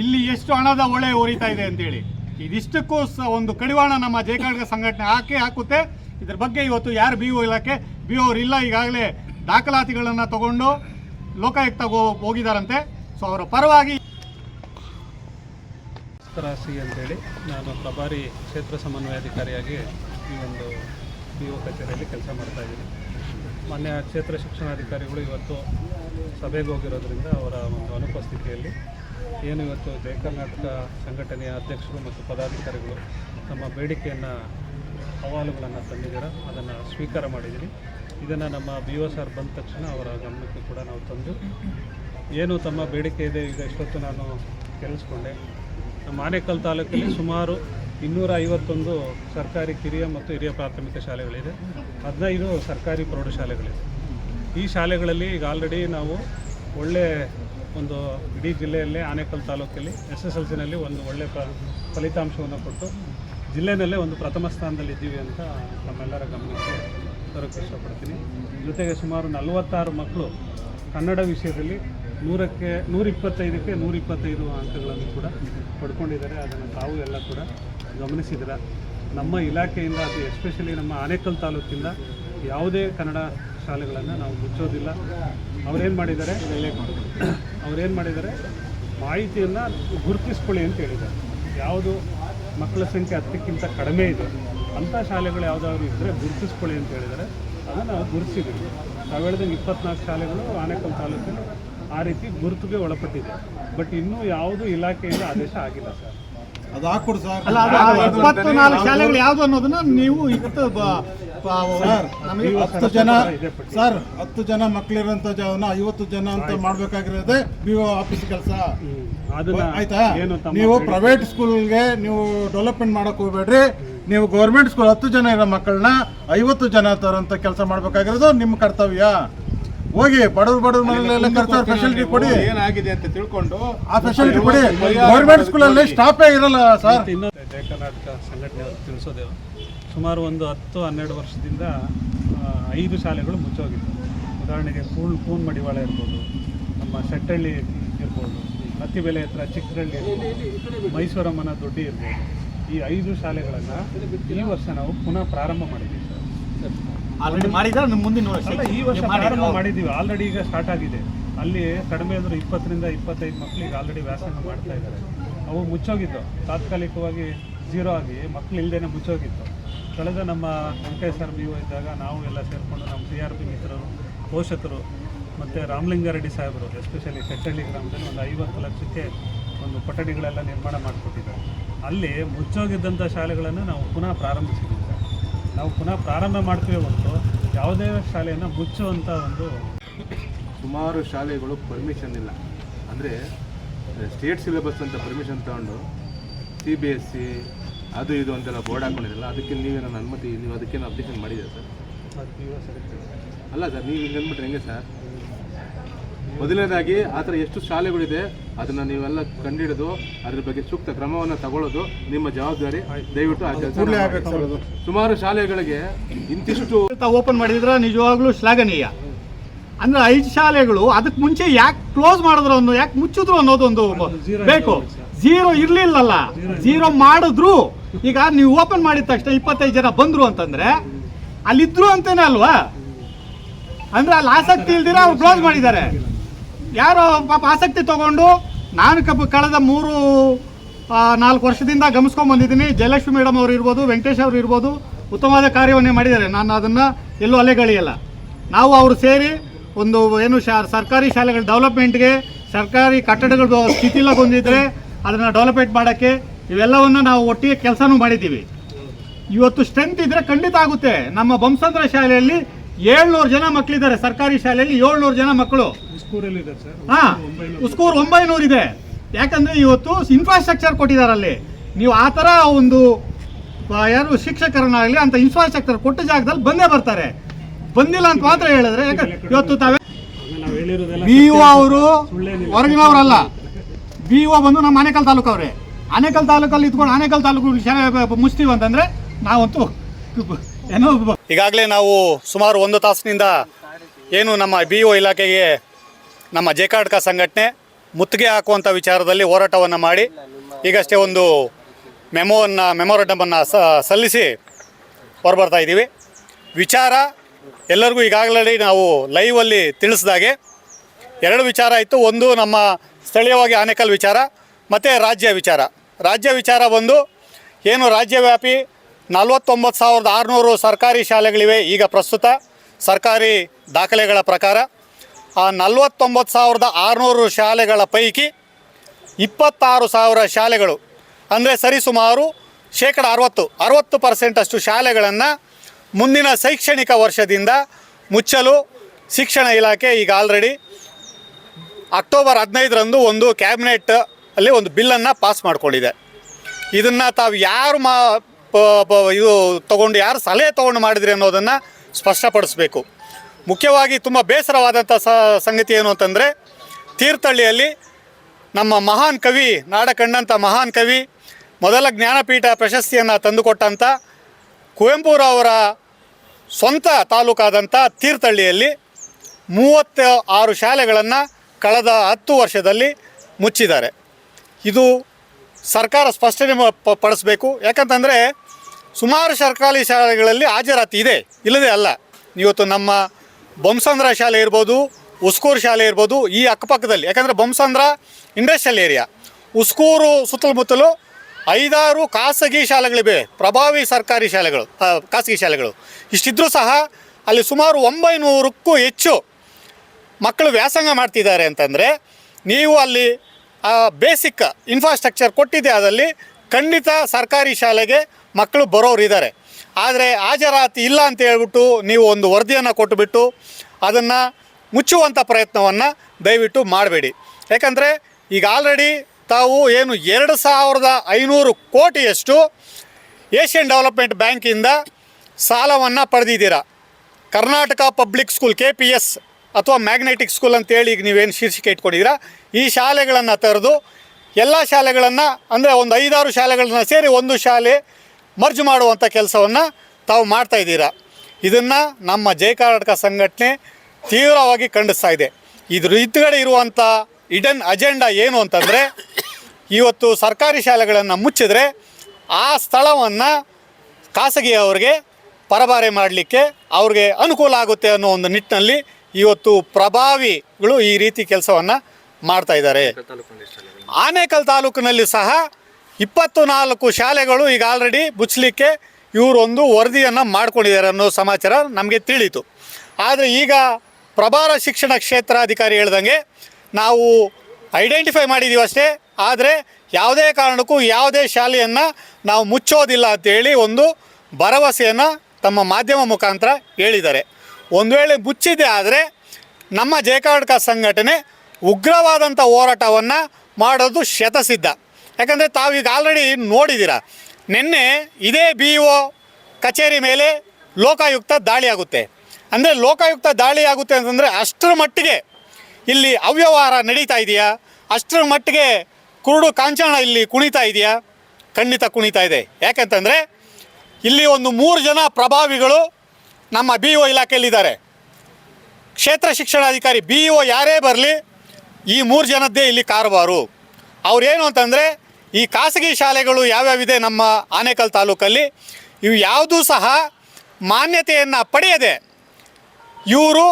ಇಲ್ಲಿ ಎಷ್ಟು ಹಣದ ಹೊಳೆ ಹೊರಿತಾ ಇದೆ ಅಂತೇಳಿ. ಇದಿಷ್ಟಕ್ಕೂ ಸ ಒಂದು ಕಡಿವಾಣ ನಮ್ಮ ಜಯಕಾರ್ಗ ಸಂಘಟನೆ ಹಾಕಿ ಹಾಕುತ್ತೆ. ಇದ್ರ ಬಗ್ಗೆ ಇವತ್ತು ಯಾರು ಬಿ ಒ ಇಲಾಖೆ, ಬಿ ಒ ಇಲ್ಲ, ಈಗಾಗಲೇ ದಾಖಲಾತಿಗಳನ್ನು ತಗೊಂಡು ಲೋಕಾಯುಕ್ತ ಹೋಗಿದಾರಂತೆ. ಸೊ ಅವರ ಪರವಾಗಿ ರಾಶಿ ಅಂತೇಳಿ. ನಾನು ಪ್ರಭಾರಿ ಕ್ಷೇತ್ರ ಸಮನ್ವಯಾಧಿಕಾರಿಯಾಗಿ ಈ ಒಂದು ಪಿ ಒ ಕಚೇರಿಯಲ್ಲಿ ಕೆಲಸ ಮಾಡ್ತಾ ಇದ್ದೀನಿ. ಮಾನ್ಯ ಕ್ಷೇತ್ರ ಶಿಕ್ಷಣಾಧಿಕಾರಿಗಳು ಇವತ್ತು ಸಭೆಗೆ ಹೋಗಿರೋದ್ರಿಂದ ಅವರ ಒಂದು ಅನುಪಸ್ಥಿತಿಯಲ್ಲಿ ಏನು ಇವತ್ತು ಜಯ ಕರ್ನಾಟಕ ಸಂಘಟನೆಯ ಅಧ್ಯಕ್ಷರು ಮತ್ತು ಪದಾಧಿಕಾರಿಗಳು ತಮ್ಮ ಬೇಡಿಕೆಯನ್ನು, ಸವಾಲುಗಳನ್ನು ತಂದಿದ್ದೀರ, ಅದನ್ನು ಸ್ವೀಕಾರ ಮಾಡಿದ್ದೀನಿ ಇದನ್ನು ನಮ್ಮ ಬಿ ಒ ಸರ್ ಬಂದ ತಕ್ಷಣ ಅವರ ಗಮನಕ್ಕೆ ಕೂಡ ನಾವು ತಂದು, ಏನು ತಮ್ಮ ಬೇಡಿಕೆ ಇದೆ, ಈಗ ಇಷ್ಟೊತ್ತು ನಾನು ಕೇಳಿಸ್ಕೊಂಡೆ. ನಮ್ಮ ಆನೇಕಲ್ ತಾಲೂಕಲ್ಲಿ ಸುಮಾರು ಇನ್ನೂರ ಐವತ್ತೊಂದು ಸರ್ಕಾರಿ ಕಿರಿಯ ಮತ್ತು ಹಿರಿಯ ಪ್ರಾಥಮಿಕ ಶಾಲೆಗಳಿದೆ. ಹದಿನೈದು ಸರ್ಕಾರಿ ಪ್ರೌಢಶಾಲೆಗಳಿದೆ. ಈ ಶಾಲೆಗಳಲ್ಲಿ ಈಗ ಆಲ್ರೆಡಿ ನಾವು ಒಳ್ಳೆ ಒಂದು ಇಡೀ ಜಿಲ್ಲೆಯಲ್ಲೇ ಆನೇಕಲ್ ತಾಲೂಕಲ್ಲಿ ಎಸ್ ಎಸ್ ಎಲ್ ಸಿನಲ್ಲಿ ಒಂದು ಒಳ್ಳೆ ಫಲಿತಾಂಶವನ್ನು ಕೊಟ್ಟು ಜಿಲ್ಲೆಯಲ್ಲೇ ಒಂದು ಪ್ರಥಮ ಸ್ಥಾನದಲ್ಲಿದ್ದೀವಿ ಅಂತ ನಮ್ಮೆಲ್ಲರ ಗಮನಕ್ಕೆ ತರೋಕ್ಕೆ ಇಷ್ಟಪಡ್ತೀನಿ. ಜೊತೆಗೆ ಸುಮಾರು ನಲವತ್ತಾರು ಮಕ್ಕಳು ಕನ್ನಡ ವಿಷಯದಲ್ಲಿ ನೂರಕ್ಕೆ, ನೂರಿಪ್ಪತ್ತೈದಕ್ಕೆ ನೂರಿಪ್ಪತ್ತೈದು ಅಂಕಗಳನ್ನು ಕೂಡ ಪಡ್ಕೊಂಡಿದ್ದಾರೆ. ಅದನ್ನು ತಾವು ಎಲ್ಲ ಕೂಡ ಗಮನಿಸಿದ್ದೀರ ನಮ್ಮ ಇಲಾಖೆಯಿಂದ ಅದು ಎಸ್ಪೆಷಲಿ ನಮ್ಮ ಆನೇಕಲ್ ತಾಲೂಕಿಂದ ಯಾವುದೇ ಕನ್ನಡ ಶಾಲೆಗಳನ್ನು ನಾವು ಮುಚ್ಚೋದಿಲ್ಲ. ಅವರೇನು ಮಾಡಿದ್ದಾರೆ? ಅವ್ರೇನು ಮಾಡಿದ್ದಾರೆ? ಮಾಹಿತಿಯನ್ನು ಗುರುತಿಸ್ಕೊಳ್ಳಿ ಅಂತ ಹೇಳಿದ್ದಾರೆ. ಯಾವುದು ಮಕ್ಕಳ ಸಂಖ್ಯೆ ಹತ್ತಕ್ಕಿಂತ ಕಡಿಮೆ ಇದೆ, ಅಂಥ ಶಾಲೆಗಳು ಯಾವುದಾದ್ರು ಇದ್ದರೆ ಗುರುತಿಸ್ಕೊಳ್ಳಿ ಅಂತ ಹೇಳಿದ್ದಾರೆ. ಅದನ್ನು ನಾವು ಗುರುತಿಸಿದ್ದೀವಿ. ನಾವು ಹೇಳಿದಂಗೆ ಇಪ್ಪತ್ನಾಲ್ಕು ಶಾಲೆಗಳು ಆನೇಕಲ್ ತಾಲೂಕಿನ ಆ ರೀತಿ ಗುರುತುಗೆ ಒಳಪಟ್ಟಿದೆ. ಬಟ್ ಇನ್ನೂ ಯಾವುದೂ ಇಲಾಖೆಯಿಂದ ಆದೇಶ ಆಗಿಲ್ಲ ಸರ್. ಅದು ಹಾಕ್ಕೊಡು ಸರ್. ಅಲ್ಲ ಅದು ಆ ಇಪ್ಪತ್ತು ನಾಲ್ಕು ಶಾಲೆಗಳು ಯಾವುದು ಅನ್ನೋದನ್ನ ನೀವು ಇತ್ತು ಬ- ಬ- ಸರ್ ನಮಗೆ ಹತ್ತು ಜನ ಸರ್ ಹತ್ತು ಜನ ಮಕ್ಕಳಿರೋಂಥ ಜಾವನ ಐವತ್ತು ಜನ ಅಂತ ಮಾಡ್ಬೇಕಾಗಿರೋದೇ ಬಿ ಒ ಆಫೀಸ್ ಕೆಲಸ. ಅದನ್ನ ಆಯ್ತಾ? ನೀವು ಪ್ರೈವೇಟ್ ಸ್ಕೂಲ್ಗೆ ನೀವು ಡೆವಲಪ್ಮೆಂಟ್ ಮಾಡಕ್ ಹೋಗ್ಬೇಡ್ರಿ. ನೀವು ಗೌರ್ಮೆಂಟ್ ಸ್ಕೂಲ್ ಹತ್ತು ಜನ ಇರೋ ಮಕ್ಕಳನ್ನ ಐವತ್ತು ಜನ ತರೋಂಥ ಕೆಲಸ ಮಾಡ್ಬೇಕಾಗಿರೋದು ನಿಮ್ಮ ಕರ್ತವ್ಯ. ಹೋಗಿ ಬಡವ್ರು ಬಡವ್ರ ಮನೆಯಲ್ಲೆಲ್ಲ ಕರ್ತಾರೆ ಫೆಸಿಲಿಟಿ ಕೊಡಿ. ಏನಾಗಿದೆ ಅಂತ ತಿಳ್ಕೊಂಡು ಆ ಫೆಸಿಲಿಟಿ ಕೊಡಿ. ಗೌರ್ಮೆಂಟ್ ಸ್ಕೂಲಲ್ಲಿ ಸ್ಟಾಪೇ ಇರಲ್ಲ ಸರ್ ಇನ್ನೊಂದು ಜಯ ಕರ್ನಾಟಕ ಸಂಘಟನೆ ತಿಳಿಸೋದೇವು ಸುಮಾರು ಒಂದು ಹತ್ತು ಹನ್ನೆರಡು ವರ್ಷದಿಂದ ಐದು ಶಾಲೆಗಳು ಮುಚ್ಚೋಗಿತ್ತು ಉದಾಹರಣೆಗೆ ಪೂರ್ಣ ಕೂನ್ ಮಡಿವಾಳ ಇರ್ಬೋದು ನಮ್ಮ ಸೆಟ್ಟಳ್ಳಿ ಇರ್ಬೋದು ಅತ್ತಿಬೆಲೆ ಹತ್ರ ಚಿಕ್ಕರಳ್ಳಿ ಇರ್ಬೋದು ಮೈಸೂರಮ್ಮನ ದೊಡ್ಡಿ ಇರ್ಬೋದು ಈ ಐದು ಶಾಲೆಗಳನ್ನು ಈ ವರ್ಷ ನಾವು ಪುನಃ ಪ್ರಾರಂಭ ಮಾಡಿದ್ದೀವಿ ಸರ್ ಆಲ್ರೆಡಿ ಮಾಡಿದ್ರೆ ನಮ್ಮ ಮುಂದಿನ ವರ್ಷ ಈ ವರ್ಷ ಪ್ರಾರಂಭ ಮಾಡಿದ್ದೀವಿ ಆಲ್ರೆಡಿ ಈಗ ಸ್ಟಾರ್ಟ್ ಆಗಿದೆ. ಅಲ್ಲಿ ಕಡಿಮೆ ಅಂದ್ರೆ ಇಪ್ಪತ್ತರಿಂದ ಇಪ್ಪತ್ತೈದು ಮಕ್ಕಳಿಗೆ ಆಲ್ರೆಡಿ ವ್ಯಾಸಂಗ ಮಾಡ್ತಾ ಇದ್ದಾರೆ. ಅವು ಮುಚ್ಚೋಗಿದ್ದು. ತಾತ್ಕಾಲಿಕವಾಗಿ ಝೀರೋ ಆಗಿ ಮಕ್ಕಳು ಇಲ್ಲದೇನೆ ಮುಚ್ಚೋಗಿತ್ತು ಕಳೆದ ನಮ್ಮ ವೆಂಕಟೇಶ್ ಸರ್ ಬಿ ಇದ್ದಾಗ ನಾವು ಎಲ್ಲ ಸೇರಿಕೊಂಡು ನಮ್ಮ ಸಿ ಆರ್ ಪಿ ಮಿತ್ರರು ಪೋಷಕರು ಮತ್ತು ರಾಮಲಿಂಗಾರೆಡ್ಡಿ ಸಾಹೇಬರು ಎಸ್ಪೆಷಲಿ ಶೆಟ್ಟಳ್ಳಿ ಗ್ರಾಮದಲ್ಲಿ ಒಂದು ಐವತ್ತು ಲಕ್ಷಕ್ಕೆ ಒಂದು ಕೊಠಡಿಗಳೆಲ್ಲ ನಿರ್ಮಾಣ ಮಾಡಿಕೊಟ್ಟಿದ್ದಾರೆ. ಅಲ್ಲಿ ಮುಚ್ಚೋಗಿದ್ದಂಥ ಶಾಲೆಗಳನ್ನು ನಾವು ಪುನಃ ಪ್ರಾರಂಭಿಸಿದ್ದೀವಿ. ನಾವು ಪುನಃ ಪ್ರಾರಂಭ ಮಾಡ್ತೀವಿ ಹೊರತು ಯಾವುದೇ ಶಾಲೆಯನ್ನು ಮುಚ್ಚುವಂಥ ಒಂದು ಸುಮಾರು ಶಾಲೆಗಳು ಪರ್ಮಿಷನ್ ಇಲ್ಲ. ಅಂದರೆ ಸ್ಟೇಟ್ ಸಿಲೆಬಸ್ ಅಂತ ಪರ್ಮಿಷನ್ ತಗೊಂಡು ಸಿ ಬಿ ಎಸ್ ಸಿ ಅದು ಇದು ಅಂತೆಲ್ಲ ಬೋರ್ಡ್ ಹಾಕೊಂಡಿರಲ್ಲ ಅದಕ್ಕೆ ನೀವೇ ನನ್ನ ಅನುಮತಿ ನೀವು ಅದಕ್ಕೇನು ಅಪ್ಲಿಕೇಶನ್ ಮಾಡಿದ್ದೀರಾ ಸರ್. ಅಲ್ಲ ಸರ್ ನೀವು ಹಿಂಗೆ ಅಂದ್ಬಿಟ್ರೆ ಹೆಂಗೆ ಸರ್? ಮೊದಲನೇದಾಗಿ ಆ ಥರ ಎಷ್ಟು ಶಾಲೆಗಳಿದೆ ಅದನ್ನು ನೀವೆಲ್ಲ ಕಂಡಿಡಿದು ಅದ್ರ ಬಗ್ಗೆ ಸೂಕ್ತ ಕ್ರಮವನ್ನು ತಗೊಳ್ಳೋದು ನಿಮ್ಮ ಜವಾಬ್ದಾರಿ. ದಯವಿಟ್ಟು ಆ ಕೆಲಸ ಸುಮಾರು ಶಾಲೆಗಳಿಗೆ ಇಂತಿಷ್ಟು ಓಪನ್ ಮಾಡಿದ್ರೆ ನಿಜವಾಗ್ಲೂ ಶ್ಲಾಘನೀಯ. ಅಂದ್ರೆ ಐದು ಶಾಲೆಗಳು ಅದಕ್ಕೆ ಮುಂಚೆ ಯಾಕೆ ಕ್ಲೋಸ್ ಮಾಡಿದ್ರು ಅನ್ನೋ ಯಾಕೆ ಮುಚ್ಚಿದ್ರು ಅನ್ನೋದೊಂದು ಬೇಕು. ಜೀರೋ ಇರ್ಲಿಲ್ಲಲ್ಲ. ಜೀರೋ ಮಾಡಿದ್ರು. ಈಗ ನೀವು ಓಪನ್ ಮಾಡಿದ ತಕ್ಷಣ ಇಪ್ಪತ್ತೈದು ಜನ ಬಂದ್ರು ಅಂತಂದ್ರೆ ಅಲ್ಲಿದ್ರು ಅಂತೇನೆ ಅಲ್ವಾ? ಅಂದ್ರೆ ಅಲ್ಲಿ ಆಸಕ್ತಿ ಇಲ್ದಿರ ಅವ್ರು ಕ್ಲೋಸ್ ಮಾಡಿದ್ದಾರೆ. ಯಾರೋ ಪಾಪ ಆಸಕ್ತಿ ತಗೊಂಡು ನಾನು ಕಬ್ಬ ಕಳೆದ ಮೂರು ನಾಲ್ಕು ವರ್ಷದಿಂದ ಗಮನಿಸ್ಕೊಂಡ್ ಬಂದಿದ್ದೀನಿ. ಜಯಲಕ್ಷ್ಮಿ ಮೇಡಮ್ ಅವರು ಇರ್ಬೋದು, ವೆಂಕಟೇಶ್ ಅವರು ಇರ್ಬೋದು, ಉತ್ತಮವಾದ ಕಾರ್ಯವನ್ನೇ ಮಾಡಿದ್ದಾರೆ. ನಾನು ಅದನ್ನು ಎಲ್ಲೂ ಅಲೆಗಳಿಯಲ್ಲ. ನಾವು ಅವರು ಸೇರಿ ಒಂದು ಏನು ಶಾ, ಸರ್ಕಾರಿ ಶಾಲೆಗಳ ಡೆವಲಪ್ಮೆಂಟ್ಗೆ ಸರ್ಕಾರಿ ಕಟ್ಟಡಗಳು ಬಂದಿದ್ದರೆ ಅದನ್ನು ಡೆವಲಪ್ಮೆಂಟ್ ಮಾಡೋಕ್ಕೆ ಇವೆಲ್ಲವನ್ನು ನಾವು ಒಟ್ಟಿಗೆ ಕೆಲಸನೂ ಮಾಡಿದ್ದೀವಿ. ಇವತ್ತು ಸ್ಟ್ರೆಂತ್ ಇದ್ದರೆ ಖಂಡಿತ ಆಗುತ್ತೆ. ನಮ್ಮ ಬಂಸಂದ್ರ ಶಾಲೆಯಲ್ಲಿ ಏಳ್ನೂರು ಜನ ಮಕ್ಕಳಿದ್ದಾರೆ ಸರ್ಕಾರಿ ಶಾಲೆಯಲ್ಲಿ ಏಳ್ನೂರು ಜನ ಮಕ್ಕಳು. ಹಾ ಉಸ್ಕೂರ್ ಒಂಬೈನೂರು ಇದೆ. ಯಾಕಂದ್ರೆ ಇವತ್ತು ಇನ್ಫ್ರಾಸ್ಟ್ರಕ್ಚರ್ ಕೊಟ್ಟಿದ್ದಾರೆ ಅಲ್ಲಿ ನೀವು ಆ ಥರ ಒಂದು ಯಾರು ಶಿಕ್ಷಕರನ್ನಾಗಲಿ ಅಂತ ಇನ್ಫ್ರಾಸ್ಟ್ರಕ್ಚರ್ ಕೊಟ್ಟ ಜಾಗದಲ್ಲಿ ಬಂದೇ ಬರ್ತಾರೆ. ಬಂದಿಲ್ಲ ಅಂತ ಮಾತ್ರ ಹೇಳಿದ್ರೆ ಯಾಕಂದ್ರೆ ಇವತ್ತು ತಾವೇ ಬಿ ಒ ಅವರು ಹೊರಗಿನವರಲ್ಲ ಬಿ ಒ ಬಂದು ನಮ್ಮ ಆನೇಕಲ್ ತಾಲೂಕು ಅವರೇ ಆನೇಕಲ್ ತಾಲೂಕಲ್ಲಿ ಇದ್ಕೊಂಡು ಆನೇಕಲ್ ತಾಲೂಕು ಮುಚ್ತೀವಿ ಅಂತಂದ್ರೆ ನಾವಂತೂ ಈಗಾಗಲೇ ನಾವು ಸುಮಾರು ಒಂದು ತಾಸಿನಿಂದ ಏನು ನಮ್ಮ ಬಿ ಒ ಇಲಾಖೆಗೆ ನಮ್ಮ ಜೇಕಾಡ್ಕ ಸಂಘಟನೆ ಮುತ್ತಿಗೆ ಹಾಕುವಂಥ ವಿಚಾರದಲ್ಲಿ ಹೋರಾಟವನ್ನು ಮಾಡಿ ಈಗಷ್ಟೇ ಒಂದು ಮೆಮೋವನ್ನು ಮೆಮೊರಂಡಮನ್ನು ಸಲ್ಲಿಸಿ ಹೊರಬರ್ತಾ ಇದ್ದೀವಿ. ವಿಚಾರ ಎಲ್ಲರಿಗೂ ಈಗಾಗಲೇ ನಾವು ಲೈವಲ್ಲಿ ತಿಳಿಸಿದಾಗೆ ಎರಡು ವಿಚಾರ ಇತ್ತು. ಒಂದು ನಮ್ಮ ಸ್ಥಳೀಯವಾಗಿ ಆನೇಕಲ್ ವಿಚಾರ, ಮತ್ತು ರಾಜ್ಯ ವಿಚಾರ. ರಾಜ್ಯ ವಿಚಾರ ಬಂದು ಏನು ರಾಜ್ಯವ್ಯಾಪಿ ನಲವತ್ತೊಂಬತ್ತು ಸಾವಿರದ ಆರುನೂರು ಸರ್ಕಾರಿ ಶಾಲೆಗಳಿವೆ ಈಗ ಪ್ರಸ್ತುತ ಸರ್ಕಾರಿ ದಾಖಲೆಗಳ ಪ್ರಕಾರ. ಆ ನಲವತ್ತೊಂಬತ್ತು ಸಾವಿರದ ಆರುನೂರು ಶಾಲೆಗಳ ಪೈಕಿ ಇಪ್ಪತ್ತಾರು ಸಾವಿರ ಶಾಲೆಗಳು, ಅಂದರೆ ಸರಿಸುಮಾರು ಶೇಕಡ ಅರವತ್ತು ಅರವತ್ತು ಪರ್ಸೆಂಟಷ್ಟು ಶಾಲೆಗಳನ್ನು ಮುಂದಿನ ಶೈಕ್ಷಣಿಕ ವರ್ಷದಿಂದ ಮುಚ್ಚಲು ಶಿಕ್ಷಣ ಇಲಾಖೆ ಈಗ ಆಲ್ರೆಡಿ ಅಕ್ಟೋಬರ್ ಹದಿನೈದರಂದು ಒಂದು ಕ್ಯಾಬಿನೆಟ್ ಅಲ್ಲಿ ಒಂದು ಬಿಲ್ಲನ್ನು ಪಾಸ್ ಮಾಡಿಕೊಂಡಿದೆ. ಇದನ್ನು ತಾವು ಯಾರು ಮಾ ಇದು ತಗೊಂಡು ಯಾರು ಸಲಹೆ ತಗೊಂಡು ಮಾಡಿದ್ರಿ ಅನ್ನೋದನ್ನು ಸ್ಪಷ್ಟಪಡಿಸಬೇಕು. ಮುಖ್ಯವಾಗಿ ತುಂಬ ಬೇಸರವಾದಂಥ ಸಂಗತಿ ಏನು ಅಂತಂದರೆ, ತೀರ್ಥಹಳ್ಳಿಯಲ್ಲಿ ನಮ್ಮ ಮಹಾನ್ ಕವಿ ನಾಡ ಕಂಡಂಥ ಮಹಾನ್ ಕವಿ, ಮೊದಲ ಜ್ಞಾನಪೀಠ ಪ್ರಶಸ್ತಿಯನ್ನು ತಂದುಕೊಟ್ಟಂಥ ಕುವೆಂಪುರವರ ಸ್ವಂತ ತಾಲೂಕಾದಂಥ ತೀರ್ಥಹಳ್ಳಿಯಲ್ಲಿ ಮೂವತ್ತ ಆರು ಶಾಲೆಗಳನ್ನು ಕಳೆದ ಹತ್ತು ವರ್ಷದಲ್ಲಿ ಮುಚ್ಚಿದ್ದಾರೆ. ಇದು ಸರ್ಕಾರ ಸ್ಪಷ್ಟನೆ ಪಡಿಸ್ಬೇಕು. ಯಾಕಂತಂದರೆ ಸುಮಾರು ಸರ್ಕಾರಿ ಶಾಲೆಗಳಲ್ಲಿ ಹಾಜರಾತಿ ಇದೆ. ಇಲ್ಲದೆ ಅಲ್ಲ, ಇವತ್ತು ನಮ್ಮ ಬೊಮ್ಸಂದ್ರ ಶಾಲೆ ಇರ್ಬೋದು, ಉಸ್ಕೂರು ಶಾಲೆ ಇರ್ಬೋದು ಈ ಅಕ್ಕಪಕ್ಕದಲ್ಲಿ. ಯಾಕಂದರೆ ಬೊಮ್ಸಂದ್ರ ಇಂಡಸ್ಟ್ರಿಯಲ್ ಏರಿಯಾ ಉಸ್ಕೂರು ಸುತ್ತಮುತ್ತಲು ಐದಾರು ಖಾಸಗಿ ಶಾಲೆಗಳಿವೆ. ಪ್ರಭಾವಿ ಸರ್ಕಾರಿ ಶಾಲೆಗಳು ಖಾಸಗಿ ಶಾಲೆಗಳು. ಇಷ್ಟಿದ್ರೂ ಸಹ ಅಲ್ಲಿ ಸುಮಾರು ಒಂಬೈನೂರಕ್ಕೂ ಹೆಚ್ಚು ಮಕ್ಕಳು ವ್ಯಾಸಂಗ ಮಾಡ್ತಿದ್ದಾರೆ ಅಂತಂದರೆ, ನೀವು ಅಲ್ಲಿ ಬೇಸಿಕ್ ಇನ್ಫ್ರಾಸ್ಟ್ರಕ್ಚರ್ ಕೊಟ್ಟಿದೆ ಅದಲ್ಲಿ ಖಂಡಿತ ಸರ್ಕಾರಿ ಶಾಲೆಗೆ ಮಕ್ಕಳು ಬರೋರು ಇದ್ದಾರೆ. ಆದರೆ ಹಾಜರಾತಿ ಇಲ್ಲ ಅಂತ ಹೇಳ್ಬಿಟ್ಟು ನೀವು ಒಂದು ವರದಿಯನ್ನು ಕೊಟ್ಟುಬಿಟ್ಟು ಅದನ್ನು ಮುಚ್ಚುವಂಥ ಪ್ರಯತ್ನವನ್ನು ದಯವಿಟ್ಟು ಮಾಡಬೇಡಿ. ಯಾಕಂದರೆ ಈಗ ಆಲ್ರೆಡಿ ತಾವು ಏನು ಎರಡು ಸಾವಿರದ ಐನೂರು ಕೋಟಿಯಷ್ಟು ಏಷ್ಯನ್ ಡೆವಲಪ್ಮೆಂಟ್ ಬ್ಯಾಂಕಿಂದ ಸಾಲವನ್ನು ಪಡೆದಿದ್ದೀರಾ. Karnataka public school K P S ಅಥವಾ ಮ್ಯಾಗ್ನೆಟಿಕ್ ಸ್ಕೂಲ್ ಅಂತೇಳಿ ಈಗ ನೀವೇನು ಶೀರ್ಷಿಕೆ ಇಟ್ಕೊಂಡಿದ್ದೀರಾ. ಈ ಶಾಲೆಗಳನ್ನು ತೆರೆದು ಎಲ್ಲ ಶಾಲೆಗಳನ್ನು ಅಂದರೆ ಒಂದು ಐದಾರು ಶಾಲೆಗಳನ್ನು ಸೇರಿ ಒಂದು ಶಾಲೆ ಮರ್ಜ್ ಮಾಡುವಂಥ ಕೆಲಸವನ್ನು ತಾವು ಮಾಡ್ತಾ ಇದ್ದೀರಾ? ಇದನ್ನು ನಮ್ಮ ಜಯ ಕರ್ನಾಟಕ ಸಂಘಟನೆ ತೀವ್ರವಾಗಿ ಖಂಡಿಸ್ತಾ ಇದೆ. ಇದ್ರ ಹಿಂದ್ಗಡೆ ಇರುವಂಥ ಇಡನ್ ಅಜೆಂಡಾ ಏನು ಅಂತಂದರೆ ಇವತ್ತು ಸರ್ಕಾರಿ ಶಾಲೆಗಳನ್ನು ಮುಚ್ಚಿದ್ರೆ ಆ ಸ್ಥಳವನ್ನು ಖಾಸಗಿಯವರಿಗೆ ಪರಭಾರೆ ಮಾಡಲಿಕ್ಕೆ ಅವ್ರಿಗೆ ಅನುಕೂಲ ಆಗುತ್ತೆ ಅನ್ನೋ ಒಂದು ನಿಟ್ಟಿನಲ್ಲಿ ಇವತ್ತು ಪ್ರಭಾವಿಗಳು ಈ ರೀತಿ ಕೆಲಸವನ್ನು ಮಾಡ್ತಾ ಇದ್ದಾರೆ. ಆನೇಕಲ್ ತಾಲೂಕಿನಲ್ಲಿ ಸಹ ಇಪ್ಪತ್ತು ನಾಲ್ಕು ಶಾಲೆಗಳು ಈಗ ಆಲ್ರೆಡಿ ಮುಚ್ಚಲಿಕ್ಕೆ ಇವರೊಂದು ವರದಿಯನ್ನು ಮಾಡ್ಕೊಂಡಿದ್ದಾರೆ ಅನ್ನೋ ಸಮಾಚಾರ ನಮಗೆ ತಿಳಿಯಿತು. ಆದರೆ ಈಗ ಪ್ರಭಾರ ಶಿಕ್ಷಣ ಕ್ಷೇತ್ರಾಧಿಕಾರಿ ಹೇಳ್ದಂಗೆ ನಾವು ಐಡೆಂಟಿಫೈ ಮಾಡಿದ್ದೀವಿ ಅಷ್ಟೇ. ಆದರೆ ಯಾವುದೇ ಕಾರಣಕ್ಕೂ ಯಾವುದೇ ಶಾಲೆಯನ್ನು ನಾವು ಮುಚ್ಚೋದಿಲ್ಲ ಅಂತೇಳಿ ಒಂದು ಭರವಸೆಯನ್ನು ತಮ್ಮ ಮಾಧ್ಯಮ ಮುಖಾಂತರ ಹೇಳಿದ್ದಾರೆ. ಒಂದು ವೇಳೆ ಮುಚ್ಚಿದೆ ಆದರೆ ನಮ್ಮ ಜಯಕಾಡ್ಕ ಸಂಘಟನೆ ಉಗ್ರವಾದಂಥ ಹೋರಾಟವನ್ನು ಮಾಡೋದು ಶತಸಿದ್ಧ. ಯಾಕಂದರೆ ತಾವೀಗ ಆಲ್ರೆಡಿ ನೋಡಿದ್ದೀರಾ, ನಿನ್ನೆ ಇದೇ ಬಿ ಒ ಕಚೇರಿ ಮೇಲೆ ಲೋಕಾಯುಕ್ತ ದಾಳಿ ಆಗುತ್ತೆ. ಅಂದರೆ ಲೋಕಾಯುಕ್ತ ದಾಳಿ ಆಗುತ್ತೆ ಅಂತಂದರೆ ಅಷ್ಟರ ಮಟ್ಟಿಗೆ ಇಲ್ಲಿ ಅವ್ಯವಹಾರ ನಡೀತಾ ಇದೆಯಾ? ಅಷ್ಟರ ಮಟ್ಟಿಗೆ ಕುರುಡು ಕಾಂಚನ ಇಲ್ಲಿ ಕುಣಿತಾ ಇದೆಯಾ? ಖಂಡಿತ ಕುಣಿತಾ ಇದೆ. ಯಾಕಂತಂದರೆ ಇಲ್ಲಿ ಒಂದು ಮೂರು ಜನ ಪ್ರಭಾವಿಗಳು ನಮ್ಮ ಬಿ ಒ ಇಲಾಖೆಯಲ್ಲಿದ್ದಾರೆ. ಕ್ಷೇತ್ರ ಶಿಕ್ಷಣಾಧಿಕಾರಿ ಬಿ ಒ ಯಾರೇ ಬರಲಿ ಈ ಮೂರು ಜನದ್ದೇ ಇಲ್ಲಿ ಕಾರಬಾರು ಅವರೇನು ಅಂತಂದರೆ ಈ ಖಾಸಗಿ ಶಾಲೆಗಳು ಯಾವ್ಯಾವಿದೆ ನಮ್ಮ ಆನೇಕಲ್ ತಾಲೂಕಲ್ಲಿ, ಇವು ಯಾವುದೂ ಸಹ ಮಾನ್ಯತೆಯನ್ನು ಪಡೆಯದೆ ಇವರು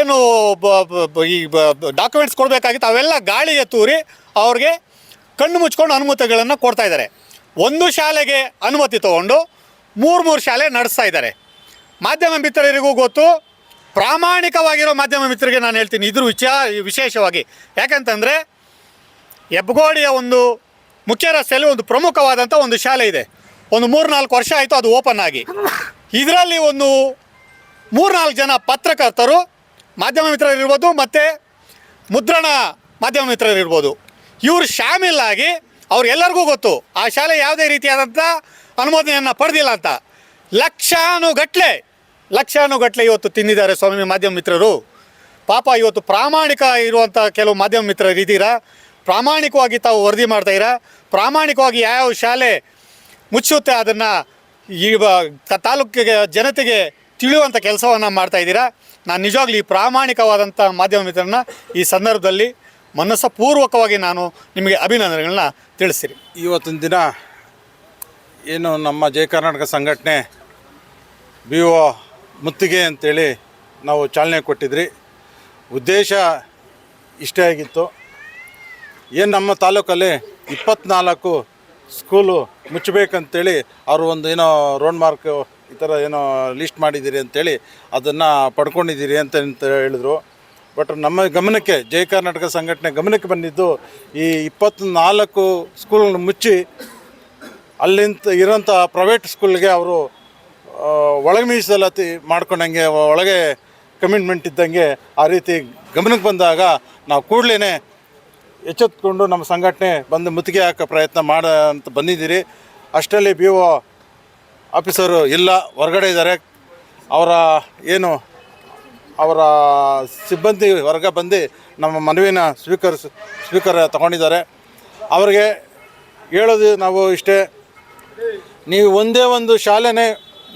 ಏನು ಈ ಡಾಕ್ಯುಮೆಂಟ್ಸ್ ಕೊಡಬೇಕಾಗಿತ್ತು, ಅವೆಲ್ಲ ಗಾಳಿಗೆ ತೂರಿ ಅವ್ರಿಗೆ ಕಣ್ಣು ಮುಚ್ಕೊಂಡು ಅನುಮತಿಗಳನ್ನು ಕೊಡ್ತಾ ಇದ್ದಾರೆ. ಒಂದು ಶಾಲೆಗೆ ಅನುಮತಿ ತೊಗೊಂಡು ಮೂರು ಮೂರು ಶಾಲೆ ನಡೆಸ್ತಾ ಇದ್ದಾರೆ. ಮಾಧ್ಯಮ ಮಿತ್ರರಿಗೂ ಗೊತ್ತು, ಪ್ರಾಮಾಣಿಕವಾಗಿರೋ ಮಾಧ್ಯಮ ಮಿತ್ರರಿಗೆ ನಾನು ಹೇಳ್ತೀನಿ, ಇದ್ರ ವಿಚಾರ ವಿಶೇಷವಾಗಿ. ಯಾಕಂತಂದರೆ ಹೆಬ್ಬಗೋಡಿಯ ಒಂದು ಮುಖ್ಯ ರಸ್ತೆಯಲ್ಲಿ ಒಂದು ಪ್ರಮುಖವಾದಂಥ ಒಂದು ಶಾಲೆ ಇದೆ. ಒಂದು ಮೂರು ನಾಲ್ಕು ವರ್ಷ ಆಯಿತು ಅದು ಓಪನ್ ಆಗಿ. ಇದರಲ್ಲಿ ಒಂದು ಮೂರ್ನಾಲ್ಕು ಜನ ಪತ್ರಕರ್ತರು, ಮಾಧ್ಯಮ ಮಿತ್ರರಿರ್ಬೋದು ಮತ್ತು ಮುದ್ರಣ ಮಾಧ್ಯಮ ಮಿತ್ರರಿರ್ಬೋದು. ಇವರು ಶಾಮೀಲಾಗಿ ಅವ್ರೆಲ್ಲರಿಗೂ ಗೊತ್ತು, ಆ ಶಾಲೆ ಯಾವುದೇ ರೀತಿಯಾದಂಥ ಅನುಮೋದನೆಯನ್ನು ಪಡೆದಿಲ್ಲ ಅಂತ. ಲಕ್ಷಾನುಗಟ್ಲೆ ಲಕ್ಷಾನುಗಟ್ಲೆ ಇವತ್ತು ತಿಂದಿದ್ದಾರೆ ಸ್ವಾಮಿ ಮಾಧ್ಯಮ ಮಿತ್ರರು. ಪಾಪ ಇವತ್ತು ಪ್ರಾಮಾಣಿಕ ಇರುವಂಥ ಕೆಲವು ಮಾಧ್ಯಮ ಮಿತ್ರರು ಇದ್ದೀರಾ ಪ್ರಾಮಾಣಿಕವಾಗಿ ತಾವು ವರದಿ ಮಾಡ್ತಾಯಿರಾ ಪ್ರಾಮಾಣಿಕವಾಗಿ ಯಾವ ಶಾಲೆ ಮುಚ್ಚುತ್ತೆ ಅದನ್ನು ಈ ತಾಲೂಕಿಗೆ ಜನತೆಗೆ ತಿಳಿಯುವಂಥ ಕೆಲಸವನ್ನು ಮಾಡ್ತಾ ಇದ್ದೀರಾ. ನಾನು ನಿಜವಾಗ್ಲೂ ಈ ಪ್ರಾಮಾಣಿಕವಾದಂಥ ಮಾಧ್ಯಮ ಮಿತ್ರರನ್ನ ಈ ಸಂದರ್ಭದಲ್ಲಿ ಮನಸ್ಸಪೂರ್ವಕವಾಗಿ ನಾನು ನಿಮಗೆ ಅಭಿನಂದನೆಗಳನ್ನ ತಿಳಿಸ್ತೀನಿ. ಇವತ್ತಿನ ದಿನ ಏನು ನಮ್ಮ ಜಯ ಕರ್ನಾಟಕ ಸಂಘಟನೆ ಬಿ ಒ ಮುತ್ತಿಗೆ ಅಂತೇಳಿ ನಾವು ಚಾಲನೆ ಕೊಟ್ಟಿದ್ರಿ. ಉದ್ದೇಶ ಇಷ್ಟೇ ಆಗಿತ್ತು. ಏನು ನಮ್ಮ ತಾಲೂಕಲ್ಲಿ ಇಪ್ಪತ್ನಾಲ್ಕು ಸ್ಕೂಲು ಮುಚ್ಚಬೇಕಂತೇಳಿ ಅವರು ಒಂದು ಏನೋ ರೋಡ್ ಮಾರ್ಕ್ ಈ ಥರ ಏನೋ ಲಿಸ್ಟ್ ಮಾಡಿದ್ದೀರಿ ಅಂತೇಳಿ ಅದನ್ನು ಪಡ್ಕೊಂಡಿದ್ದೀರಿ ಅಂತ ಅಂತ ಹೇಳಿದ್ರು. ಬಟ್ ನಮ್ಮ ಗಮನಕ್ಕೆ ಜಯ ಕರ್ನಾಟಕ ಸಂಘಟನೆ ಗಮನಕ್ಕೆ ಬಂದಿದ್ದು ಈ ಇಪ್ಪತ್ನಾಲ್ಕು ಸ್ಕೂಲ್ ಮುಚ್ಚಿ ಅಲ್ಲಿಂತ ಇರೋಂಥ ಪ್ರೈವೇಟ್ ಸ್ಕೂಲ್ಗೆ ಅವರು ಒಳಗೆ ಮೀಸಲಾತಿ ಮಾಡ್ಕೊಂಡಂಗೆ, ಒಳಗೆ ಕಮಿಟ್ಮೆಂಟ್ ಇದ್ದಂಗೆ ಆ ರೀತಿ ಗಮನಕ್ಕೆ ಬಂದಾಗ ನಾವು ಕೂಡಲೇ ಎಚ್ಚೆತ್ಕೊಂಡು ನಮ್ಮ ಸಂಘಟನೆ ಬಂದು ಮುತ್ತಿಗೆ ಹಾಕೋ ಪ್ರಯತ್ನ ಮಾಡ ಅಂತ ಬಂದಿದ್ದೀರಿ. ಅಷ್ಟರಲ್ಲಿ ಬಿ ಒ ಆಫೀಸರು ಇಲ್ಲ, ಹೊರಗಡೆ ಇದ್ದಾರೆ. ಅವರ ಏನು, ಅವರ ಸಿಬ್ಬಂದಿ ವರ್ಗ ಬಂದು ನಮ್ಮ ಮನವಿನ ಸ್ವೀಕರಿಸ್, ಸ್ವೀಕಾರ ತಗೊಂಡಿದ್ದಾರೆ. ಅವರಿಗೆ ಹೇಳೋದು ನಾವು ಇಷ್ಟೇ, ನೀವು ಒಂದೇ ಒಂದು ಶಾಲೆನೇ